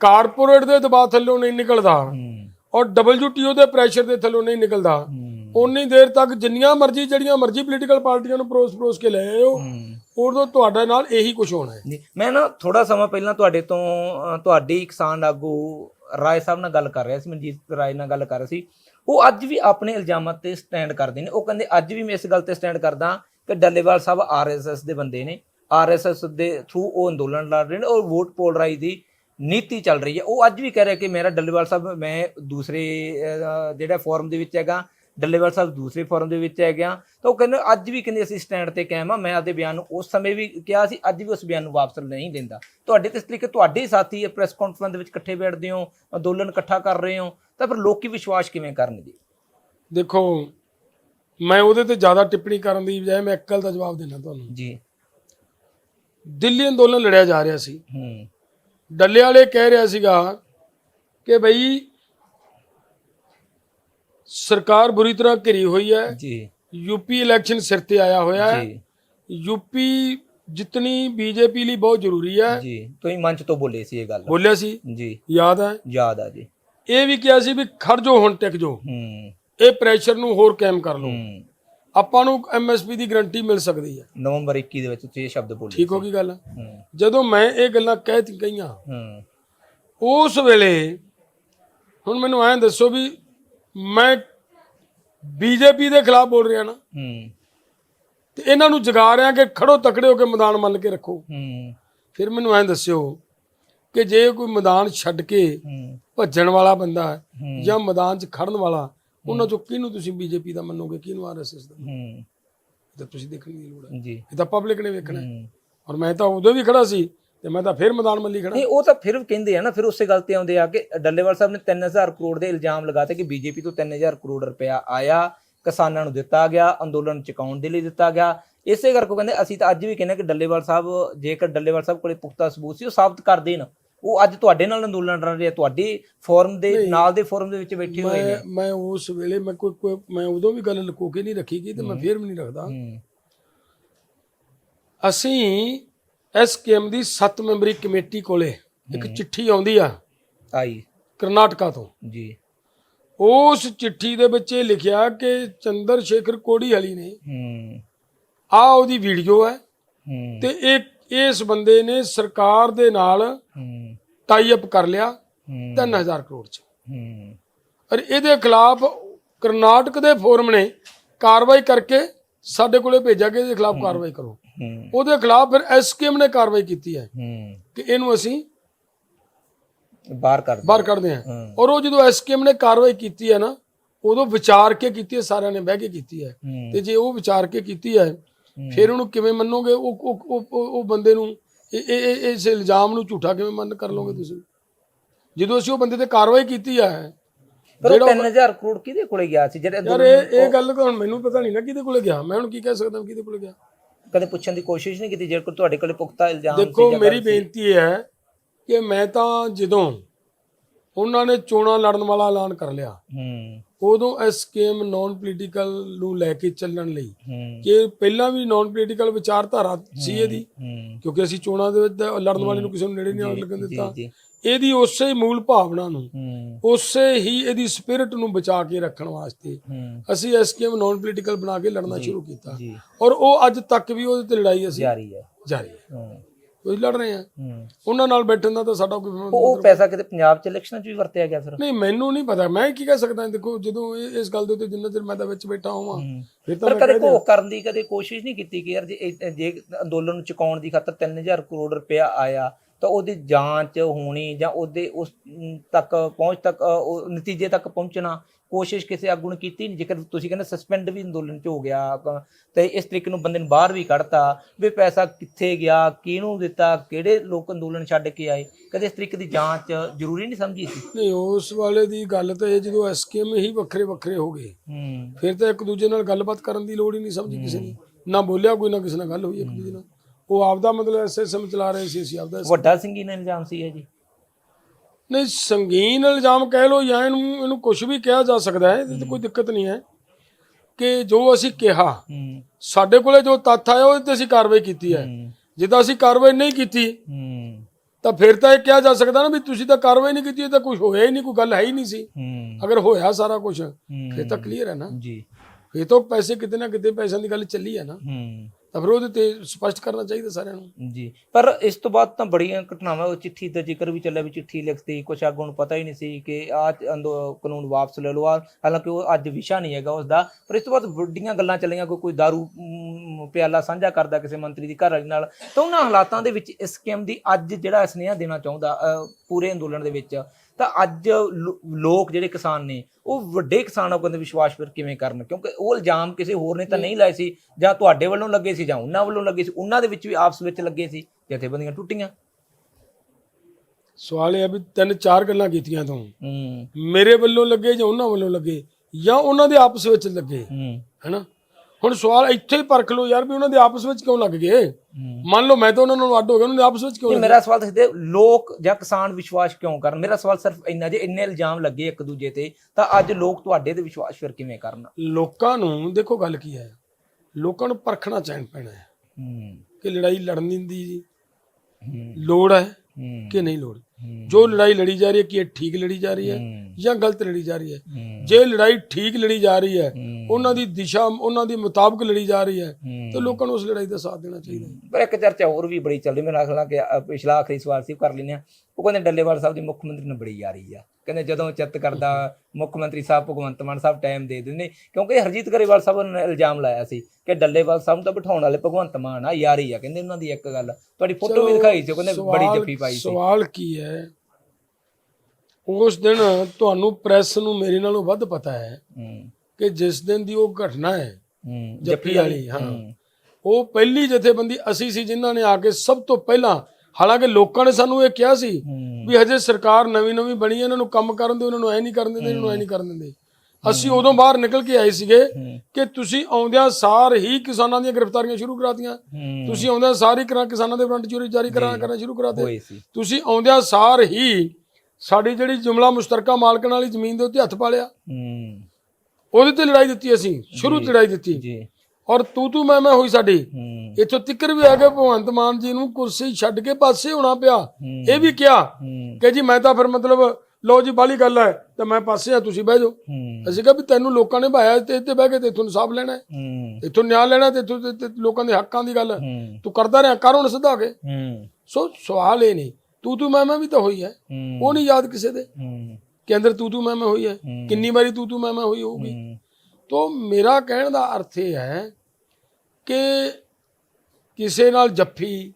ਕਾਰਪੋਰੇਟ ਦੇ ਦਬਾਅ ਥੱਲੋਂ ਨਹੀਂ ਨਿਕਲਦਾ ਹੂੰ। ਔਰ WTO ਦੇ ਪ੍ਰੈਸ਼ਰ ਦੇ ਥੱਲੋਂ ਨਹੀਂ ਨਿਕਲਦਾ। ਉਨੀ ਦੇਰ ਤੱਕ ਜਿੰਨੀਆਂ ਮਰਜ਼ੀ ਜਿਹੜੀਆਂ ਮਰਜ਼ੀ ਪੋਲੀਟੀਕਲ ਪਾਰਟੀਆਂ ਨੂੰ ਪਰੋਸ ਪਰੋਸ ਕੇ ਲੈ ਹੋ। ਉਦੋਂ ਤੁਹਾਡੇ ਨਾਲ ਇਹੀ ਕੁਝ ਹੋਣਾ ਹੈ। ਮੈਂ ਨਾ ਥੋੜਾ ਸਮਾਂ ਪਹਿਲਾਂ ਤੁਹਾਡੇ ਤੋਂ ਤੁਹਾਡੀ ਕਿਸਾਨ ਆਗੂ ਰਾਏ ਸਾਹਿਬ ਨਾਲ ਗੱਲ ਕਰ ਰਿਹਾ ਸੀ ਮਨਜੀਤ ਰਾਏ ਨਾਲ ਗੱਲ ਕਰ ਰਿਹਾ ਸੀ। ਉਹ ਅੱਜ ਵੀ ਆਪਣੇ ਇਲਜ਼ਾਮਾਂ ਤੇ ਸਟੈਂਡ ਕਰਦੇ ਨੇ। ਉਹ ਕਹਿੰਦੇ ਅੱਜ ਵੀ ਮੈਂ ਇਸ ਗੱਲ ਤੇ ਸਟੈਂਡ ਕਰਦਾ ਕਿ ਡੱਲੇਵਾਲ ਸਾਹਿਬ ਆਰਐਸਐਸ ਦੇ ਬੰਦੇ ਨੇ। ਆਰਐਸਐਸ ਦੇ ਥਰੂ ਉਹ ਅੰਦੋਲਨ ਲੜ ਰਹੇ ਨੇ ਔਰ ਵੋਟ ਪੋਲਰਾਈਜ਼ ਦੀ ਨੀਤੀ ਚੱਲ ਰਹੀ ਹੈ। ਉਹ ਅੱਜ ਵੀ ਕਹਿ ਰਿਹਾ ਕਿ ਮੇਰਾ ਡੱਲੇਵਾਲ ਸਾਹਿਬ ਮੈਂ ਦੂਸਰੇ ਜਿਹੜਾ ਫੋਰਮ ਦੇ ਵਿੱਚ ਹੈਗਾ ਡੱਲੇਵਾਲ ਸਾਹਿਬ ਦੂਸਰੇ ਫੋਰਮ ਦੇ ਵਿੱਚ ਹੈਗੇ ਤਾਂ ਉਹ ਕਹਿੰਦੇ ਅੱਜ ਵੀ ਕਹਿੰਦੇ ਅਸੀਂ ਸਟੈਂਡ ਤੇ ਕਾਇਮ ਆ। ਮੈਂ ਆਪਦੇ ਬਿਆਨ ਨੂੰ ਉਸ ਸਮੇਂ ਵੀ ਕਿਹਾ ਸੀ ਅੱਜ ਵੀ ਉਸ ਬਿਆਨ ਨੂੰ ਵਾਪਸ ਨਹੀਂ ਦਿੰਦਾ। ਤੁਹਾਡੇ ਤੇ ਇਸ ਤਰੀਕੇ ਤੁਹਾਡੇ ਸਾਥੀ ਇਹ ਪ੍ਰੈਸ ਕਾਨਫਰੰਸ ਦੇ ਵਿੱਚ ਇਕੱਠੇ ਬੈਠਦੇ ਹੋ ਅੰਦੋਲਨ ਇਕੱਠਾ ਕਰ ਰਹੇ ਹੋ ਤਾਂ ਫਿਰ ਲੋਕੀ ਵਿਸ਼ਵਾਸ ਕਿਵੇਂ ਕਰਨਗੇ? ਦੇਖੋ ਮੈਂ ਉਹਦੇ ਤੇ ਜ਼ਿਆਦਾ ਟਿੱਪਣੀ ਕਰਨ ਦੀ ਬਜਾਏ ਮੈਂ ਇੱਕ ਗੱਲ ਦਾ ਜਵਾਬ ਦੇਣਾ ਤੁਹਾਨੂੰ। ਜੀ। ਦਿੱਲੀ ਅੰਦੋਲਨ ਲੜਿਆ ਜਾ ਰਿਹਾ ਸੀ। ਹੂੰ। ਡੱਲੇ ਵਾਲੇ ਕਹਿ ਰਿਹਾ ਸੀਗਾ ਕਿ ਭਈ ਸਰਕਾਰ ਬੁਰੀ ਤਰ੍ਹਾਂ ਘਿਰੀ ਹੋਈ ਹੈ। ਜੀ। ਯੂਪੀ ਇਲੈਕਸ਼ਨ ਸਿਰ ਤੇ ਆਇਆ ਹੋਇਆ ਹੈ। ਜੀ। ਯੂਪੀ ਜਿਤਨੀ ਬੀਜੇਪੀ ਲਈ ਬਹੁਤ ਜ਼ਰੂਰੀ ਹੈ। ਜੀ। ਤੁਸੀਂ ਮੰਚ ਤੋਂ ਬੋਲੇ ਸੀ ਇਹ ਗੱਲ। ਬੋਲਿਆ ਸੀ। ਜੀ। ਯਾਦ ਹੈ? ਯਾਦ ਆ ਜੀ। ਇਹ ਵੀ ਕਿਹਾ ਸੀ ਵੀ ਖੜ ਜੋ ਹੁਣ ਟਿਕ ਜੋ ਹੂੰ। ਇਹ ਪ੍ਰੈਸ਼ਰ ਨੂੰ ਹੋਰ ਕਾਇਮ ਕਰ ਲਓ। ਹੂੰ। ਆਪਾਂ ਨੂੰ ਐਮਐਸਪੀ ਦੀ ਗਰੰਟੀ ਮਿਲ ਸਕਦੀ ਹੈ। ਨਵੰਬਰ 21 ਦੇ ਵਿੱਚ ਤੁਸੀਂ ਇਹ ਸ਼ਬਦ ਬੋਲੇ ਠੀਕ ਹੋ ਗਈ ਗੱਲ? ਹੂੰ। ਜਦੋਂ ਮੈਂ ਇਹ ਗੱਲਾਂ ਕਹਿ ਕਹੀਆਂ ਹੂੰ। ਉਸ ਵੇਲੇ ਹੁਣ ਮੈਨੂੰ ਐਂ ਦੱਸੋ ਵੀ ਮੈਂ ਬੀਜੇਪੀ ਦੇ ਖਿਲਾਫ ਬੋਲ ਰਿਹਾ ਨਾ ਹੂੰ। ਤੇ ਇਹਨਾਂ ਨੂੰ ਜਗਾ ਰਿਹਾ ਕਿ ਖੜੋ ਤਕੜੇ ਹੋ ਕੇ ਮੈਦਾਨ ਮੰਨ ਕੇ ਰੱਖੋ। ਹੂੰ। ਫਿਰ ਮੈਨੂੰ ਐਂ ਦੱਸਿਓ ਕਿ ਜੇ ਕੋਈ ਮੈਦਾਨ ਛੱਡ ਕੇ ਭੱਜਣ ਵਾਲਾ ਬੰਦਾ ਹੂੰ। ਜਾਂ ਮੈਦਾਨ 'ਚ ਖੜਨ ਵਾਲਾ ਉਹਨਾਂ ਚੋਂ ਕਿਹਨੂੰ ਤੁਸੀਂ ਬੀਜੇਪੀ ਦਾ ਮੰਨੋਗੇ? ਕਿਹਨੂੰ ਆਰਐਸਐਸ ਦਾ? ਹੂੰ। ਤੇ ਤੁਸੀਂ ਦੇਖਣ ਦੀ ਲੋੜ ਹੈ। ਜੀ। ਇਹ ਤਾਂ ਪਬਲਿਕ ਨੇ ਵੇਖਣਾ ਹੈ। ਔਰ ਮੈਂ ਤਾਂ ਉਦੋਂ ਵੀ ਖੜਾ ਸੀ ਤੇ ਮੈਂ ਤਾਂ ਫਿਰ ਮੈਦਾਨ ਮੱਲੀ ਖੜਾ। ਨਹੀਂ ਉਹ ਤਾਂ ਫਿਰ ਕਹਿੰਦੇ ਆ ਨਾ ਫਿਰ ਉਸੇ ਗੱਲ ਤੇ ਆਉਂਦੇ ਆ ਕਿ ਡੱਲੇਵਾਲ ਸਾਹਿਬ ਨੇ 3000 ਕਰੋੜ ਦੇ ਇਲਜ਼ਾਮ ਲਗਾਤੇ ਕਿ ਬੀਜੇਪੀ ਤੋਂ 3000 ਕਰੋੜ ਰੁਪਇਆ ਆਇਆ ਕਿਸਾਨਾਂ ਨੂੰ ਦਿੱਤਾ ਗਿਆ ਅੰਦੋਲਨ ਚੁਕਾਉਣ ਦੇ ਲਈ ਦਿੱਤਾ ਗਿਆ। ਇਸੇ ਕਰਕੇ ਕਹਿੰਦੇ ਅਸੀਂ ਤਾਂ ਅੱਜ ਵੀ ਕਹਿੰਦੇ ਕਿ ਡੱਲੇਵਾਲ ਸਾਹਿਬ ਜੇਕਰ ਡੱਲੇਵਾਲ ਸਾਹਿਬ ਕੋਲੇ ਪੁਖਤਾ ਸਬੂਤ ਸੀ ਉਹ ਸਾਬਤ ਕਰ ਦੇਣ। ਉਹ ਅੱਜ ਤੁਹਾਡੇ ਨਾਲ ਅੰਦੋਲਨ ਲੜ ਰਹੇ ਆ ਤੁਹਾਡੇ ਫੋਰਮ ਦੇ ਨਾਲ ਦੇ ਫੋਰਮ ਦੇ ਵਿੱਚ ਬੈਠੇ ਹੋਏ ਨੇ। ਮੈਂ ਉਸ ਵੇਲੇ ਮੈਂ ਕੋਈ ਕੋਈ ਮੈਂ ਉਦੋਂ ਵੀ ਗੱਲ ਲੁਕੋ ਕੇ ਨਹੀਂ ਰੱਖੀ ਗਈ ਤੇ ਮੈਂ ਫੇਰ ਵੀ ਨਹੀਂ ਰੱਖਦਾ। ਅਸੀਂ ਐਸਕੇਐਮ ਦੀ 7 ਮੈਂਬਰੀ ਕਮੇਟੀ ਕੋਲੇ ਇੱਕ ਚਿੱਠੀ ਆਉਂਦੀ ਆ ਆਈ। ਕਰਨਾਟਕਾ ਤੋਂ। ਜੀ। ਉਸ ਚਿੱਠੀ ਦੇ ਵਿੱਚ ਇਹ ਲਿਖਿਆ ਕਿ ਚੰਦਰ ਸ਼ੇਖਰ ਕੋੜੀਹਲੀ ਨੇ ਹੂੰ। ਆ ਉਹਦੀ ਵੀਡੀਓ ਹੂੰ। ਤੇ ਇਹ ਇਸ ਬੰਦੇ ਨੇ ਸਰਕਾਰ ਦੇ ਨਾਲ ਟਾਈ ਅਪ ਕਰ ਲਿਆ ਹੂੰ। 3000 ਕਰੋੜ ਚ। ਔਰ ਇਹਦੇ ਖਿਲਾਫ ਕਰਨਾਟਕ ਦੇ ਫੋਰਮ ਨੇ ਕਾਰਵਾਈ ਕਰਕੇ ਸਾਡੇ ਕੋਲੇ ਭੇਜਿਆ ਕਿ ਇਹਦੇ ਖਿਲਾਫ ਕਾਰਵਾਈ ਕਰੋ। ਉਹਦੇ ਖਿਲਾਫ ਫਿਰ ਐਸਕੇਐਮ ਨੇ ਕਾਰਵਾਈ ਕੀਤੀ ਹੈ ਕਿ ਇਹਨੂੰ ਅਸੀਂ ਬਾਹਰ ਕਰ। ਬਾਹਰ ਕੱਢਦੇ ਹਾਂ। ਔਰ ਉਹ ਜਦੋਂ ਐਸਕੇਐਮ ਨੇ ਕਾਰਵਾਈ ਕੀਤੀ ਹੈ ਨਾ ਉਦੋਂ ਵਿਚਾਰ ਕੇ ਕੀਤੀ ਹੈ ਸਾਰਿਆਂ ਨੇ ਬਹਿ ਕੇ ਕੀਤੀ ਹੂੰ। ਤੇ ਜੇ ਉਹ ਵਿਚਾਰ ਕੇ ਕੀਤੀ ਹੈ ਫਿਰ ਉਹਨੂੰ ਕਿਵੇਂ ਮੰਨੋਗੇ? ਉਹ ਉਹ ਬੰਦੇ ਨੂੰ ਇਹ ਇਹ ਇਹ- ਇਸ ਇਲਜ਼ਾਮ ਨੂੰ ਝੂਠਾ ਕਿਵੇਂ ਮੰਨ ਕਰ ਲਓਗੇ ਤੁਸੀਂ? ਜਦੋਂ ਅਸੀਂ ਉਹ ਬੰਦੇ ਤੇ ਕਾਰਵਾਈ ਕੀਤੀ ਹੈ ਪਰ ਉਹ 3000 ਕਰੋੜ ਕਿਹਦੇ ਕੋਲੇ ਗਿਆ ਸੀ? ਜਿਹੜੇ ਯਾਰ ਇਹ ਇਹ ਗੱਲ ਤਾਂ ਹੁਣ ਮੈਨੂੰ ਪਤਾ ਨਹੀਂ ਨਾ ਕਿਹਦੇ ਕੋਲੇ ਗਿਆ। ਮੈਂ ਹੁਣ ਕੀ ਕਹਿ ਸਕਦਾ ਕਿਹਦੇ ਕੋਲੇ ਗਿਆ? ਕਦੇ ਪੁੱਛਣ ਦੀ ਕੋਸ਼ਿਸ਼ ਨਹੀਂ ਕੀਤੀ ਜੇਕਰ ਤੁਹਾਡੇ ਕੋਲੇ ਪੁਖਤਾ ਇਲਜ਼ਾਮ ਸੀ ਦੇਖੋ ਜਾਂ ਮੇਰੀ। ਬੇਨਤੀ ਹੈ ਕਿ ਮੈਂ ਤਾਂ ਜਦੋਂ ਉਹਨਾਂ ਨੇ ਚੋਣਾਂ ਲੜਨ ਵਾਲਾ ਐਲਾਨ ਕਰ ਲਿਆ ਹੂੰ। ਉਦੋਂ ਇਹ ਸਕੀਮ ਨਾਨ ਪੋਲੀਟੀਕਲ ਨੂੰ ਲੈ ਕੇ ਚੱਲਣ ਲਈ ਕਿ ਪਹਿਲਾਂ ਵੀ ਨਾਨ ਪੋਲੀਟੀਕਲ ਵਿਚਾਰਧਾਰਾ ਸੀ ਇਹਦੀ ਕਿਉਂਕਿ ਅਸੀਂ ਚੋਣਾਂ ਦੇ ਵਿੱਚ ਲੜਨ ਵਾਲੇ ਨੂੰ ਕਿਸੇ ਨੂੰ ਨੇੜੇ ਨਹੀਂ ਆਉਣ ਲੱਗਣ ਦਿੱਤਾ। ਇਹਦੀ ਉਸੇ ਹੀ ਮੂਲ ਭਾਵਨਾ ਨੂੰ ਉਸੇ ਹੀ ਇਹਦੀ ਸਪਿਰਿਟ ਨੂੰ ਬਚਾ ਕੇ ਰੱਖਣ ਵਾਸਤੇ ਅਸੀਂ ਸਕੀਮ ਨਾਨ ਪੋਲੀਟੀਕਲ ਬਣਾ ਕੇ ਲੜਨਾ ਸ਼ੁਰੂ ਕੀਤਾ। ਔਰ ਉਹ ਅੱਜ ਤੱਕ ਵੀ ਉਹਦੇ ਤੇ ਲੜਾਈ ਅਸੀਂ ਜਾਰੀ ਹੈ। ਜਾਰੀ ਹੈ। ਹੂੰ ਕੋਈ ਲੜ ਰਹੇ ਆ। ਹੂੰ। ਉਹਨਾਂ ਨਾਲ ਬੈਠਣ ਦਾ ਤਾਂ ਸਾਡਾ ਕੋਈ ਉਹ ਉਹ ਪੈਸਾ ਕਿਤੇ ਪੰਜਾਬ ਚ ਇਲੈਕਸ਼ਨ ਚ ਵੀ ਵਰਤਿਆ ਗਿਆ ਫਿਰ? ਨਹੀਂ ਮੈਨੂੰ ਨਹੀਂ ਪਤਾ। ਮੈਂ ਕੀ ਕਹਿ ਸਕਦਾ ਦੇਖੋ ਜਦੋਂ ਇਸ ਗੱਲ ਦੇ ਉੱਤੇ ਜਿੰਨਾ ਚਿਰ ਮੈਂ ਤਾਂ ਵਿੱਚ ਬੈਠਾ ਹੋਵਾਂ ਹੂੰ। ਫਿਰ ਤਾਂ ਕਦੇ ਘੋਖ ਕਰਨ ਦੀ ਕਦੇ ਕੋਸ਼ਿਸ਼ ਨਹੀਂ ਕੀਤੀ ਕਿ ਯਾਰ ਜੇ ਅੰਦੋਲਨ ਨੂੰ ਚੁਕਾਉਣ ਦੀ ਖਾਤਰ 3000 ਕਰੋੜ ਰੁਪਇਆ ਆਇਆ ਤਾਂ ਉਹਦੀ ਜਾਂਚ ਹੋਣੀ ਜਾਂ ਉਹਦੇ ਉਸ ਤੱਕ ਪਹੁੰਚ ਤੱਕ ਨਤੀਜੇ ਤੱਕ ਪਹੁੰਚਣਾ ਕੋਸ਼ਿਸ਼ ਕਿਸੇ ਆਗੂ ਨੇ ਕੀਤੀ ਨਹੀਂ। ਜੇਕਰ ਤੁਸੀਂ ਕਹਿੰਦੇ ਸਸਪੈਂਡ ਵੀ ਅੰਦੋਲਨ ਚ ਹੋ ਗਿਆ ਤੇ ਇਸ ਤਰੀਕੇ ਨੂੰ ਬੰਦੇ ਨੂੰ ਬਾਹਰ ਵੀ ਕੱਢਤਾ ਵੀ ਪੈਸਾ ਕਿੱਥੇ ਗਿਆ ਕਿਹਨੂੰ ਦਿੱਤਾ ਕਿਹੜੇ ਲੋਕ ਅੰਦੋਲਨ ਛੱਡ ਕੇ ਆਏ। ਕਦੇ ਇਸ ਤਰੀਕੇ ਦੀ ਜਾਂਚ ਜ਼ਰੂਰੀ ਨਹੀਂ ਸਮਝੀ ਸੀ? ਨਹੀਂ ਉਸ ਵਾਲੇ ਦੀ ਗੱਲ ਤਾਂ ਇਹ ਜਦੋਂ ਐਸਕੇਐਮ ਹੀ ਵੱਖਰੇ ਵੱਖਰੇ ਹੋ ਗਏ ਫਿਰ ਤਾਂ ਇੱਕ ਦੂਜੇ ਨਾਲ ਗੱਲਬਾਤ ਕਰਨ ਦੀ ਲੋੜ ਹੀ ਨਹੀਂ ਸਮਝੀ ਕਿਸੇ ਨੇ ਨਾ ਬੋਲਿਆ ਕੋਈ ਨਾ ਕਿਸੇ ਨਾਲ ਗੱਲ ਹੋਈ ਇੱਕ ਦੂਜੇ ਨਾਲ। ਉਹ ਆਪਦਾ ਮਤਲਬ ਐਸਐਸਐਮ ਚਲਾ ਰਹੇ ਸੀ ਅਸੀਂ ਆਪਦਾ ਵੱਡਾ ਸਿੰਘੀ ਨੇ ਇਲਜ਼ਾਮ ਸੀ ਇਹ ਜੀ? ਨਹੀਂ ਸੰਗੀਨ ਇਲਜ਼ਾਮ ਕਹਿ ਲੋ ਜਾਂ ਇਹਨੂੰ ਇਹਨੂੰ ਕੁਝ ਵੀ ਕਿਹਾ ਜਾ ਸਕਦਾ ਹੈ ਇਹਦੇ ਤੇ ਕੋਈ ਦਿੱਕਤ ਨਹੀਂ ਹੈ ਕਿ ਜੋ ਅਸੀਂ ਕਿਹਾ ਹੂੰ। ਸਾਡੇ ਕੋਲੇ ਜੋ ਤੱਥ ਆਇਆ ਉਹਦੇ ਤੇ ਅਸੀਂ ਕਾਰਵਾਈ ਕੀਤੀ ਹੈ। ਹੂੰ। ਜਿੱਦਾਂ ਅਸੀਂ ਕਾਰਵਾਈ ਨਹੀਂ ਕੀਤੀ ਹੂੰ। ਤਾਂ ਫਿਰ ਤਾਂ ਇਹ ਕਿਹਾ ਜਾ ਸਕਦਾ ਨਾ ਵੀ ਤੁਸੀਂ ਤਾਂ ਕਾਰਵਾਈ ਨਹੀਂ ਕੀਤੀ ਇਹ ਤਾਂ ਕੁਝ ਹੋਇਆ ਹੀ ਨਹੀਂ ਕੋਈ ਗੱਲ ਹੈ ਹੀ ਨਹੀਂ ਸੀ। ਹੂੰ। ਅਗਰ ਹੋਇਆ ਸਾਰਾ ਕੁਝ ਫਿਰ ਤਾਂ ਕਲੀਅਰ ਹੈ ਨਾ। ਜੀ। ਫਿਰ ਤਾਂ ਪੈਸੇ ਕਿਤੇ ਨਾ ਕਿਤੇ ਪੈਸਿਆਂ ਦੀ ਗੱਲ ਚੱਲੀ ਹੈ ਨਾ। ਹੂੰ। ਤਾਂ ਫਿਰ ਉਹਦੇ ਤੇ ਸਪਸ਼ਟ ਕਰਨਾ ਚਾਹੀਦਾ ਸਾਰਿਆਂ ਨੂੰ। ਜੀ। ਪਰ ਇਸ ਤੋਂ ਬਾਅਦ ਤਾਂ ਬੜੀਆਂ ਘਟਨਾਵਾਂ, ਉਹ ਚਿੱਠੀ ਦਾ ਜ਼ਿਕਰ ਵੀ ਚੱਲਿਆ ਵੀ ਚਿੱਠੀ ਲਿਖਤੀ ਕੁਛ ਆਗੂ ਨੂੰ ਪਤਾ ਹੀ ਨਹੀਂ ਸੀ ਕਿ ਆ ਕਾਨੂੰਨ ਵਾਪਸ ਲੈ ਲਓ। ਹਾਲਾਂਕਿ ਉਹ ਅੱਜ ਵਿਸ਼ਾ ਨਹੀਂ ਹੈਗਾ ਉਸ ਦਾ ਪਰ ਇਸ ਤੋਂ ਬਾਅਦ ਵੱਡੀਆਂ ਗੱਲਾਂ ਚੱਲੀਆਂ, ਕੋਈ ਕੋਈ दारू ਪਿਆਲਾ ਸਾਂਝਾ ਕਰਦਾ ਕਿਸੇ ਮੰਤਰੀ ਦੀ ਘਰ ਵਾਲੀ ਨਾਲ। ਤਾਂ ਉਹਨਾਂ ਹਾਲਾਤਾਂ ਦੇ ਵਿੱਚ ਇਸ ਸਕੀਮ ਦੀ ਅੱਜ ਜਿਹੜਾ ਸੁਨੇਹਾ ਦੇਣਾ ਚਾਹੁੰਦਾ ਪੂਰੇ ਅੰਦੋਲਨ ਦੇ ਵਿੱਚ ਤਾਂ ਅੱਜ ਲੋਕ ਜਿਹੜੇ ਕਿਸਾਨ ਨੇ ਉਹ ਵੱਡੇ ਕਿਸਾਨਾਂ ਕੋਲ ਵਿਸ਼ਵਾਸ ਫਿਰ ਕਿਵੇਂ ਕਰਨ? ਕਿਉਂਕਿ ਉਹ ਇਲਜ਼ਾਮ ਕਿਸੇ ਹੋਰ ਨੇ ਤਾਂ ਨਹੀਂ ਲਾਏ ਸੀ ਜਾਂ ਤੁਹਾਡੇ ਵੱਲੋਂ ਲੱਗੇ ਸੀ ਜਾਂ ਉਹਨਾਂ ਵੱਲੋਂ ਲੱਗੇ ਸੀ ਉਹਨਾਂ ਦੇ ਵਿੱਚ ਵੀ ਆਪਸ ਵਿੱਚ ਲੱਗੇ ਸੀ ਜਥੇਬੰਦੀਆਂ ਟੁੱਟੀਆਂ। ਸਵਾਲ ਇਹ ਹੈ ਵੀ ਤਿੰਨ ਚਾਰ ਗੱਲਾਂ ਕੀਤੀਆਂ ਤੂੰ। ਮੇਰੇ ਵੱਲੋਂ ਲੱਗੇ ਜਾਂ ਉਹਨਾਂ ਵੱਲੋਂ ਲੱਗੇ ਜਾਂ ਉਹਨਾਂ ਦੇ ਆਪਸ ਵਿੱਚ ਲੱਗੇ? ਹੈਨਾ? ਹੁਣ ਸਵਾਲ ਇੱਥੇ ਹੀ ਪਰਖ ਲਓ ਯਾਰ ਵੀ ਉਹਨਾਂ ਦੇ ਆਪਸ ਵਿੱਚ ਕਿਉਂ ਲੱਗ ਗਏ। ਮੰਨ ਲਓ ਮੈਂ ਤਾਂ ਉਹਨਾਂ ਨੂੰ ਅੱਡ ਹੋ ਗਿਆ ਉਹਨਾਂ ਦੇ ਆਪਸ ਵਿੱਚ ਕਿਉਂ ਲੱਗੇ ਮੇਰਾ ਸਵਾਲ ਦੱਸਦੇ ਲੋਕ ਜਾਂ ਕਿਸਾਨ ਵਿਸ਼ਵਾਸ ਕਿਉਂ ਕਰਨ? ਮੇਰਾ ਸਵਾਲ ਸਿਰਫ ਇੰਨਾ ਜੇ ਇੰਨੇ ਇਲਜ਼ਾਮ ਲੱਗੇ ਇੱਕ ਦੂਜੇ ਤੇ ਤਾਂ ਅੱਜ ਲੋਕ ਤੁਹਾਡੇ ਤੇ ਵਿਸ਼ਵਾਸ ਫਿਰ ਕਿਵੇਂ ਕਰਨ? ਲੋਕਾਂ ਨੂੰ ਦੇਖੋ ਗੱਲ ਕੀ ਹੈ। ਲੋਕਾਂ ਨੂੰ ਪਰਖਣਾ ਚਾਹਣ ਪੈਣਾ ਹੈ ਕਿ ਲੜਾਈ ਲੜਨ ਦੀ ਲੋੜ ਹੈ ਹੂੰ। ਕਿ ਨਹੀਂ ਲੋੜ। ਜੋ ਲੜਾਈ ਲੜੀ ਜਾ ਰਹੀ ਹੈ ਕਿ ਇਹ ਠੀਕ ਲੜੀ ਜਾ ਰਹੀ ਹੈ। ਜਾਂ ਗਲਤ ਲੜੀ ਜਾ ਰਹੀ ਹੈ। ਜੇ ਲੜਾਈ ਠੀਕ ਲੜੀ ਜਾ ਰਹੀ ਹੈ। ਉਹਨਾਂ ਦੀ ਦਿਸ਼ਾ ਉਹਨਾਂ ਦੇ ਮੁਤਾਬਕ ਲੜੀ ਜਾ ਰਹੀ ਹੈ। ਤਾਂ ਲੋਕਾਂ ਨੂੰ ਉਸ ਲੜਾਈ ਦਾ ਸਾਥ ਦੇਣਾ ਚਾਹੀਦਾ ਪਰ ਇੱਕ ਚਰਚਾ ਹੋਰ ਵੀ ਬੜੀ ਚੱਲਦੀ ਮੈਨੂੰ ਲੱਗਦਾ ਕਿ ਅ, ਪਿਛਲਾ ਆਖਰੀ ਸਵਾਲ ਸੀ ਕਰ ਲੈਂਦੇ ਆ ਉਹ ਕਹਿੰਦੇ ਡੱਲੇਵਾਲ ਸਾਹਿਬ ਦੀ ਮੁੱਖ ਮੰਤਰੀ ਨਾਲ ਬੜੀ ਯਾਰੀ ਆ। ਕਹਿੰਦੇ ਜਦੋਂ ਚਿੱਤ ਕਰਦਾ ਮੁੱਖ ਮੰਤਰੀ ਸਾਹਿਬ ਭਗਵੰਤ ਮਾਨ ਸਾਹਿਬ ਟਾਈਮ ਦੇ ਦਿੰਦੇ ਕਿਉਂਕਿ ਹਰਜੀਤ ਗਰੇਵਾਲ ਸਾਹਿਬ ਨੇ ਇਲਜ਼ਾਮ ਲਾਇਆ ਸੀ ਕਿ ਡੱਲੇਵਾਲ ਸਾਹਿਬ ਨੂੰ ਤਾਂ ਬਿਠਾਉਣ ਵਾਲੇ ਭਗਵੰਤ ਮਾਨ ਆ ਯਾਰੀ ਆ। ਕਹਿੰਦੇ ਉਹਨਾਂ ਦੀ ਇੱਕ ਗੱਲ ਤੁਹਾਡੀ ਫੋਟੋ ਵੀ ਦਿਖਾਈ ਸੀ ਕਹਿੰਦੇ ਬੜੀ ਜੱਫੀ ਪਾਈ ਸੀ। ਸਵਾਲ ਕੀ ਹੈ? ਉਸ ਦਿਨ ਤੁਹਾਨੂੰ ਪ੍ਰੈਸ ਨੂੰ ਮੇਰੇ ਨਾਲੋਂ ਵੱਧ ਪਤਾ ਹੈ ਕਿ ਜਿਸ ਦਿਨ ਦੀ ਉਹ ਘਟਨਾ ਹੈ ਜੱਫੀ ਵਾਲੀ ਹੂੰ। ਉਹ ਪਹਿਲੀ ਜਥੇਬੰਦੀ ਅਸੀਂ ਸੀ ਜਿਨ੍ਹਾਂ ਨੇ ਆ ਕੇ ਸਭ ਤੋਂ ਪਹਿਲਾਂ ਹਾਲਾਂਕਿ ਲੋਕਾਂ ਨੇ ਸਾਨੂੰ ਇਹ ਕਿਹਾ ਸੀ ਵੀ ਹਜੇ ਸਰਕਾਰ ਨਵੀਂ ਨਵੀਂ ਬਣੀ ਹੈ ਇਹਨਾਂ ਨੂੰ ਕੰਮ ਕਰਨ ਦਿਓ ਇਹਨਾਂ ਨੂੰ ਐ ਨਹੀਂ ਕਰਨ ਦਿੰਦੇ ਇਹਨਾਂ ਨੂੰ ਐ ਨਹੀਂ ਕਰਨ ਦਿੰਦੇ। ਅਸੀਂ ਉਦੋਂ ਬਾਹਰ ਨਿਕਲ ਕੇ ਆਏ ਸੀਗੇ। ਕਿ ਤੁਸੀਂ ਆਉਂਦਿਆਂ ਸਾਰ ਹੀ ਕਿਸਾਨਾਂ ਦੀਆਂ ਗ੍ਰਿਫਤਾਰੀਆਂ ਸ਼ੁਰੂ ਕਰਾਤੀਆਂ। ਤੁਸੀਂ ਆਉਂਦਿਆਂ ਸਾਰ ਹੀ ਕਰਾ ਕਿਸਾਨਾਂ ਦੇ ਫਰੰਟ ਚੋਰੀ ਜਾਰੀ ਕਰਾ ਕਰਨਾ ਸ਼ੁਰੂ ਕਰਾਤੇ। ਤੁਸੀਂ ਆਉਂਦਿਆਂ ਸਾਰ ਹੀ ਸਾਡੀ ਜਿਹੜੀ ਜੁਮਲਾ ਮੁਸ਼ਤਰਕਾ ਮਾਲਕਣ ਵਾਲੀ ਜ਼ਮੀਨ ਦੇ ਉੱਤੇ ਹੱਥ ਪਾ ਲਿਆ ਉਹਦੇ ਤੇ ਲੜਾਈ ਦਿੱਤੀ ਅਸੀਂ ਸ਼ੁਰੂ ਤੋਂ ਲੜਾਈ ਦਿੱਤੀ। ਜੀ। ਔਰ ਤੂੰ ਤੂੰ ਮੈਂ ਮੈਂ ਹੋਈ ਸਾਡੀ। ਇੱਥੋਂ ਤਿੱਕਰ ਵੀ ਆ ਕੇ ਭਗਵੰਤ ਮਾਨ ਜੀ ਨੂੰ ਕੁਰਸੀ ਛੱਡ ਕੇ ਪਾਸੇ ਹੋਣਾ ਪਿਆ। ਇਹ ਵੀ ਕਿਹਾ ਕਿ ਜੀ ਮੈਂ ਤਾਂ ਫਿਰ ਮਤਲਬ ਲੋ ਜੀ ਬਾਲੀ ਗੱਲ ਹੈ ਤਾਂ ਮੈਂ ਪਾਸੇ ਆ ਤੁਸੀਂ ਬਹਿ ਜਾਓ। ਅਸੀਂ ਕਿਹਾ ਵੀ ਤੈਨੂੰ ਲੋਕਾਂ ਨੇ ਭਾਇਆ ਤੇ ਇੱਥੇ ਬਹਿ ਕੇ ਤੇ ਤੁਹਾਨੂੰ ਇਨਸਾਫ ਲੈਣਾ ਹੈ। ਇੱਥੋਂ ਨਿਆਂ ਲੈਣਾ ਤੇ ਇੱਥੋਂ ਲੋਕਾਂ ਦੇ ਹੱਕਾਂ ਦੀ ਗੱਲ ਤੂੰ ਕਰਦਾ ਰਿਹਾ ਕਰ ਹੁਣ ਸਿੱਧਾ ਕੇ। ਸੋ ਸਵਾਲ ਇਹ ਨਹੀਂ ਤੂੰ ਤੂੰ ਮੈਂ ਮੈਂ ਵੀ ਤਾਂ ਹੋਈ ਹੈ। ਉਹ ਨਹੀਂ ਯਾਦ ਕਿਸੇ ਦੇ। ਕਿ ਅੰਦਰ ਤੂੰ ਤੂੰ ਮੈਂ ਮੈਂ ਹੋਈ ਹੈ। ਕਿੰਨੀ ਵਾਰੀ ਤੂੰ ਤੂੰ ਮੈਂ ਮੈਂ ਹੋਈ ਹੋਊਗੀ। ਤੋ ਮੇਰਾ ਕਹਿਣ ਦਾ ਅਰਥ ਇਹ ਹੈ ਕਿ ਕਿਸੇ ਨਾਲ ਜੱਫੀ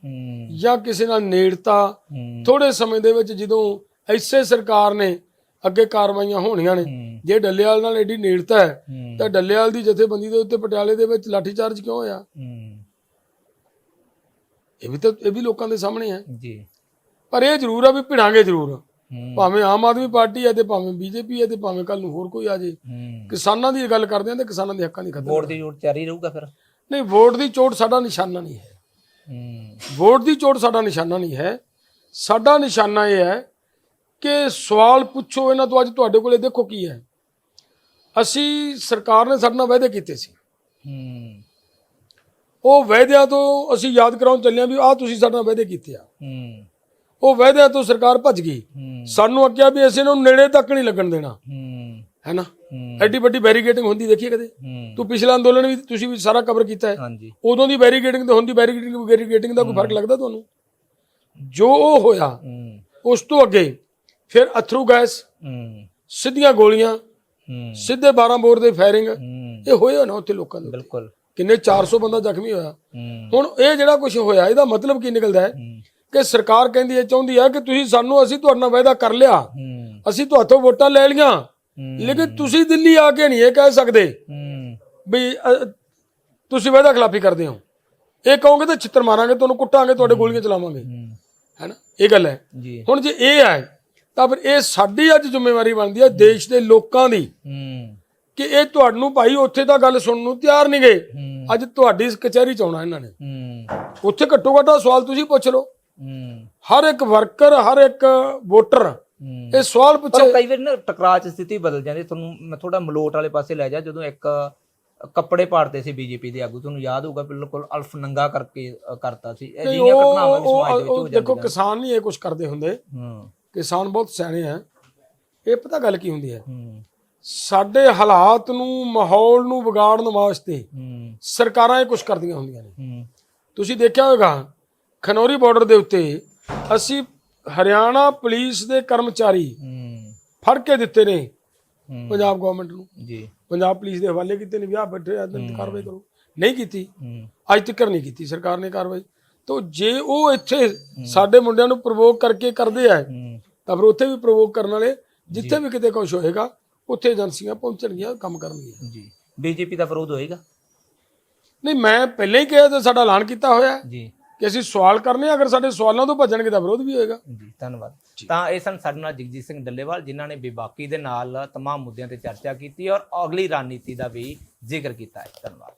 ਜਾਂ ਕਿਸੇ ਨਾਲ ਨੇੜਤਾ ਥੋੜੇ ਸਮੇਂ ਦੇ ਵਿੱਚ ਜਦੋਂ ਐਸੇ ਸਰਕਾਰ ਨੇ ਅੱਗੇ ਕਾਰਵਾਈਆਂ ਹੋਣੀਆਂ ਨੇ। ਜੇ ਡੱਲੇਵਾਲ ਨਾਲ ਐਡੀ ਨੇੜਤਾ ਹੈ ਤਾਂ ਡੱਲੇਵਾਲ ਦੀ ਜਥੇਬੰਦੀ ਦੇ ਉੱਤੇ ਪਟਿਆਲੇ ਦੇ ਵਿੱਚ ਲਾਠੀਚਾਰਜ ਕਿਉਂ ਹੋਇਆ? ਇਹ ਵੀ ਤਾਂ ਇਹ ਵੀ ਲੋਕਾਂ ਦੇ ਸਾਹਮਣੇ ਹੈ। ਜੀ। ਪਰ ਇਹ ਜ਼ਰੂਰ ਆ ਵੀ ਭਿੜਾਂਗੇ ਜ਼ਰੂਰ। ਭਾਵੇਂ ਆਮ ਆਦਮੀ ਪਾਰਟੀ ਹੈ ਤੇ ਭਾਵੇਂ ਬੀਜੇਪੀ ਹੈ ਤੇ ਭਾਵੇਂ ਕੱਲ ਨੂੰ ਹੋਰ ਕੋਈ ਆ ਜੇ। ਕਿਸਾਨਾਂ ਦੀ ਗੱਲ ਕਰਦੇ ਆ ਤੇ ਕਿਸਾਨਾਂ ਦੇ ਹੱਕਾਂ ਦੀ ਖਤਮ ਵੋਟ ਦੀ ਜੋੜ ਜਾਰੀ ਰਹੂਗਾ ਫਿਰ? ਨਹੀਂ ਵੋਟ ਦੀ ਚੋਟ ਸਾਡਾ ਨਿਸ਼ਾਨਾ ਨਹੀਂ ਹੈ। ਵੋਟ ਦੀ ਚੋਟ ਸਾਡਾ ਨਿਸ਼ਾਨਾ ਨਹੀਂ ਹੈ। ਸਾਡਾ ਨਿਸ਼ਾਨਾ ਇਹ ਹੈ ਕਿ ਸਵਾਲ ਪੁੱਛੋ ਇਹਨਾਂ ਤੋਂ ਅੱਜ ਤੁਹਾਡੇ ਕੋਲੇ ਦੇਖੋ ਕੀ ਹੈ। ਅਸੀਂ ਸਰਕਾਰ ਨੇ ਸਾਡੇ ਨਾਲ ਵਾਅਦੇ ਕੀਤੇ ਸੀ। ਹੂੰ। ਉਹ ਵਾਅਦਿਆਂ ਤੋਂ ਅਸੀਂ ਯਾਦ ਕਰਾਉਣ ਚੱਲੇ ਹਾਂ ਵੀ ਆਹ ਤੁਸੀਂ ਸਾਡੇ ਨਾਲ ਵਾਅਦੇ ਕੀਤੇ ਆ। ਹੂੰ। ਉਹ ਵਾਅਦਿਆਂ ਤੋਂ ਸਰਕਾਰ ਭੱਜ ਗਈ। ਸਾਨੂੰ ਅੱਕਿਆ ਵੀ ਅਸੀਂ ਇਹਨਾਂ ਨੂੰ ਨੇੜੇ ਤੱਕ ਨਹੀਂ ਲੱਗਣ ਦੇਣਾ। ਹੂੰ। ਨਾ? ਐਡੀ ਵੱਡੀ ਬੈਰੀਕੇਡਿੰਗ ਹੁੰਦੀ ਦੇਖੀ ਕਦੇ? ਤੂੰ ਪਿਛਲਾ ਅੰਦੋਲਨ ਵੀ ਤੁਸੀਂ ਵੀ ਸਾਰਾ ਕਵਰ ਕੀਤਾ ਹੈ। ਉਦੋਂ ਦੀ ਬੈਰੀਕੇਡਿੰਗ ਤੇ ਹੁਣ ਦੀ ਬੈਰੀਕੇਡਿੰਗ ਬੈਰੀਕੇਡਿੰਗ ਦਾ ਕੋਈ ਫ਼ਰਕ ਲੱਗਦਾ ਤੁਹਾਨੂੰ? ਜੋ ਉਹ ਹੋਇਆ ਉਸ ਤੋਂ ਅੱਗੇ ਫਿਰ ਅਥਰੂ ਗੈਸ ਸਿੱਧੀਆਂ ਗੋਲੀਆਂ ਸਿੱਧੇ 12 ਬੋਰ ਦੇ ਫਾਇਰਿੰਗ ਇਹ ਹੋਏ ਨਾ ਉੱਥੇ ਲੋਕਾਂ ਦੇ ਬਿਲਕੁਲ। ਕਿੰਨੇ 400 ਬੰਦਾ ਜ਼ਖਮੀ ਹੋਇਆ। ਹੁਣ ਇਹ ਜਿਹੜਾ ਕੁਝ ਹੋਇਆ ਇਹਦਾ ਮਤਲਬ ਕੀ ਨਿਕਲਦਾ ਹੂੰ। ਕਿ ਸਰਕਾਰ ਕਹਿੰਦੀ ਹੈ ਚਾਹੁੰਦੀ ਹੈ ਕਿ ਤੁਸੀਂ ਸਾਨੂੰ ਅਸੀਂ ਤੁਹਾਡੇ ਨਾਲ ਵਾਅਦਾ ਕਰ ਲਿਆ। ਅਸੀਂ ਤੁਹਾਤੋਂ ਵੋਟਾਂ ਲੈ ਲੀਆਂ ਹੂੰ। ਲੇਕਿਨ ਤੁਸੀਂ ਦਿੱਲੀ ਆ ਕੇ ਨਹੀਂ ਇਹ ਕਹਿ ਸਕਦੇ ਵੀ ਤੁਸੀਂ ਵਾਅਦਾ ਖਿਲਾਫੀ ਕਰਦੇ ਹੋ। ਇਹ ਕਹੋਗੇ ਤਾਂ ਛਿੱਤਰ ਮਾਰਾਂਗੇ ਤੁਹਾਨੂੰ ਕੁੱਟਾਂਗੇ ਤੁਹਾਡੇ ਗੋਲੀਆਂ ਚਲਾਵਾਂਗੇ। ਹੈਨਾ? ਇਹ ਗੱਲ ਹੈ। ਹੁਣ ਜੇ ਇਹ ਹੈ ਤਾਂ ਫਿਰ ਇਹ ਸਾਡੀ ਅੱਜ ਜ਼ਿੰਮੇਵਾਰੀ ਬਣਦੀ ਹੈ ਦੇਸ਼ ਦੇ ਲੋਕਾਂ ਦੀ। ਕਿ ਇਹ ਤੁਹਾਨੂੰ ਭਾਈ ਉੱਥੇ ਤਾਂ ਗੱਲ ਸੁਣਨ ਨੂੰ ਤਿਆਰ ਨਹੀਂ ਗਏ। ਅੱਜ ਤੁਹਾਡੀ ਕਚਹਿਰੀ ਚ ਆਉਣਾ ਇਹਨਾਂ ਨੇ। ਉੱਥੇ ਘੱਟੋ ਘੱਟ ਸਵਾਲ ਤੁਸੀਂ ਪੁੱਛ ਲਓ। ਹਰ ਇੱਕ ਵਰਕਰ ਹਰ ਇੱਕ ਵੋਟਰ ਇਹ ਸਵਾਲ ਪੁੱਛੇ ਕਈ ਵਾਰ ਨਾ ਟਕਰਾਅ ਚ ਸਥਿਤੀ ਬਦਲ ਜਾਂਦੀ ਤੁਹਾਨੂੰ ਮੈਂ ਥੋੜਾ ਮਲੋਟ ਵਾਲੇ ਪਾਸੇ ਲੈ ਜਾ ਜਦੋਂ ਇੱਕ ਕੱਪੜੇ ਪਾੜਦੇ ਸੀ ਬੀਜੇਪੀ ਦੇ ਆਗੂ ਤੁਹਾਨੂੰ ਯਾਦ ਹੋਊਗਾ ਬਿਲਕੁਲ ਅਲਫ ਨੰਗਾ ਕਰਕੇ ਕਰਤਾ ਸੀ। ਇਹ ਉਹ ਘਟਨਾਵਾਂ ਵੀ ਸਮਾਜ ਦੇ ਵਿੱਚ ਹੋ ਦੇਖੋ ਜਾਂਦੀਆਂ ਕਿਸਾਨ ਨਹੀਂ ਇਹ ਕੁਝ ਕਰਦੇ ਹੁੰਦੇ। ਹੂੰ। ਕਿਸਾਨ ਬਹੁਤ ਸਿਆਣੇ ਆ। ਇਹ ਪਤਾ ਗੱਲ ਕੀ ਹੁੰਦੀ ਹੈ? ਹੂੰ। ਸਾਡੇ ਹਾਲਾਤ ਨੂੰ ਮਾਹੌਲ ਨੂੰ ਵਿਗਾੜਨ ਵਾਸਤੇ ਸਰਕਾਰਾਂ ਇਹ ਕੁਝ ਕਰਦੀਆਂ ਹੁੰਦੀਆਂ ਨੇ। ਤੁਸੀਂ ਦੇਖਿਆ ਹੋਵੇਗਾ ਖਨੌਰੀ ਬਾਰਡਰ ਦੇ ਉੱਤੇ ਅਸੀਂ ਹਰਿਆਣਾ ਪੁਲਿਸ ਦੇ ਕਰਮਚਾਰੀ ਫੜ ਕੇ ਦਿੱਤੇ ਨੇ ਪੰਜਾਬ ਗਵਰਨਮੈਂਟ ਨੂੰ। ਜੀ। ਪੰਜਾਬ ਪੁਲਿਸ ਦੇ ਹਵਾਲੇ ਕੀਤੇ ਨੇ ਵੀ ਆਹ ਬੈਠੇ ਆ ਤੇ ਕਾਰਵਾਈ ਕਰੋ। ਨਹੀਂ ਕੀਤੀ। ਅੱਜ ਤੱਕ ਨਹੀਂ ਕੀਤੀ। ਸਰਕਾਰ ਨੇ ਕਾਰਵਾਈ। ਤਾਂ ਜੇ ਉਹ ਇੱਥੇ ਸਾਡੇ ਮੁੰਡਿਆਂ ਨੂੰ ਪ੍ਰਵੋਕ ਕਰਕੇ ਕਰਦੇ ਆ ਤਾਂ ਫਿਰ ਉੱਥੇ ਵੀ ਪ੍ਰਵੋਕ ਕਰਨ ਵਾਲੇ ਜਿੱਥੇ ਵੀ ਕਿਤੇ ਕੁਝ ਹੋਏਗਾ ਉੱਥੇ ਏਜੰਸੀਆਂ ਪਹੁੰਚਣਗੀਆਂ ਕੰਮ ਕਰਨਗੀਆਂ। ਜੀ। ਬੀਜੇਪੀ ਦਾ ਵਿਰੋਧ ਹੋਏਗਾ? ਨਹੀਂ ਮੈਂ ਪਹਿਲਾਂ ਹੀ ਕਿਹਾ ਤੇ ਸਾਡਾ ਐਲਾਨ ਕੀਤਾ ਹੋਇਆ। ਜੀ। ਕਿ ਅਸੀਂ ਸਵਾਲ ਕਰਨੇ ਆ, ਅਗਰ ਸਾਡੇ ਸਵਾਲਾਂ ਤੋਂ ਭੱਜਣਗੇ ਤਾਂ ਵਿਰੋਧ ਵੀ ਹੋਏਗਾ ਜੀ ਧੰਨਵਾਦ ਤਾਂ ਇਹ ਸਨ ਸਾਡੇ ਨਾਲ ਜਗਜੀਤ ਸਿੰਘ ਡੱਲੇਵਾਲ ਜਿਨ੍ਹਾਂ ਨੇ ਬੇਬਾਕੀ ਦੇ ਨਾਲ तमाम ਮੁੱਦਿਆਂ ਤੇ ਚਰਚਾ ਕੀਤੀ ਔਰ ਅਗਲੀ ਰਣਨੀਤੀ ਦਾ ਵੀ ਜ਼ਿਕਰ ਕੀਤਾ ਹੈ ਧੰਨਵਾਦ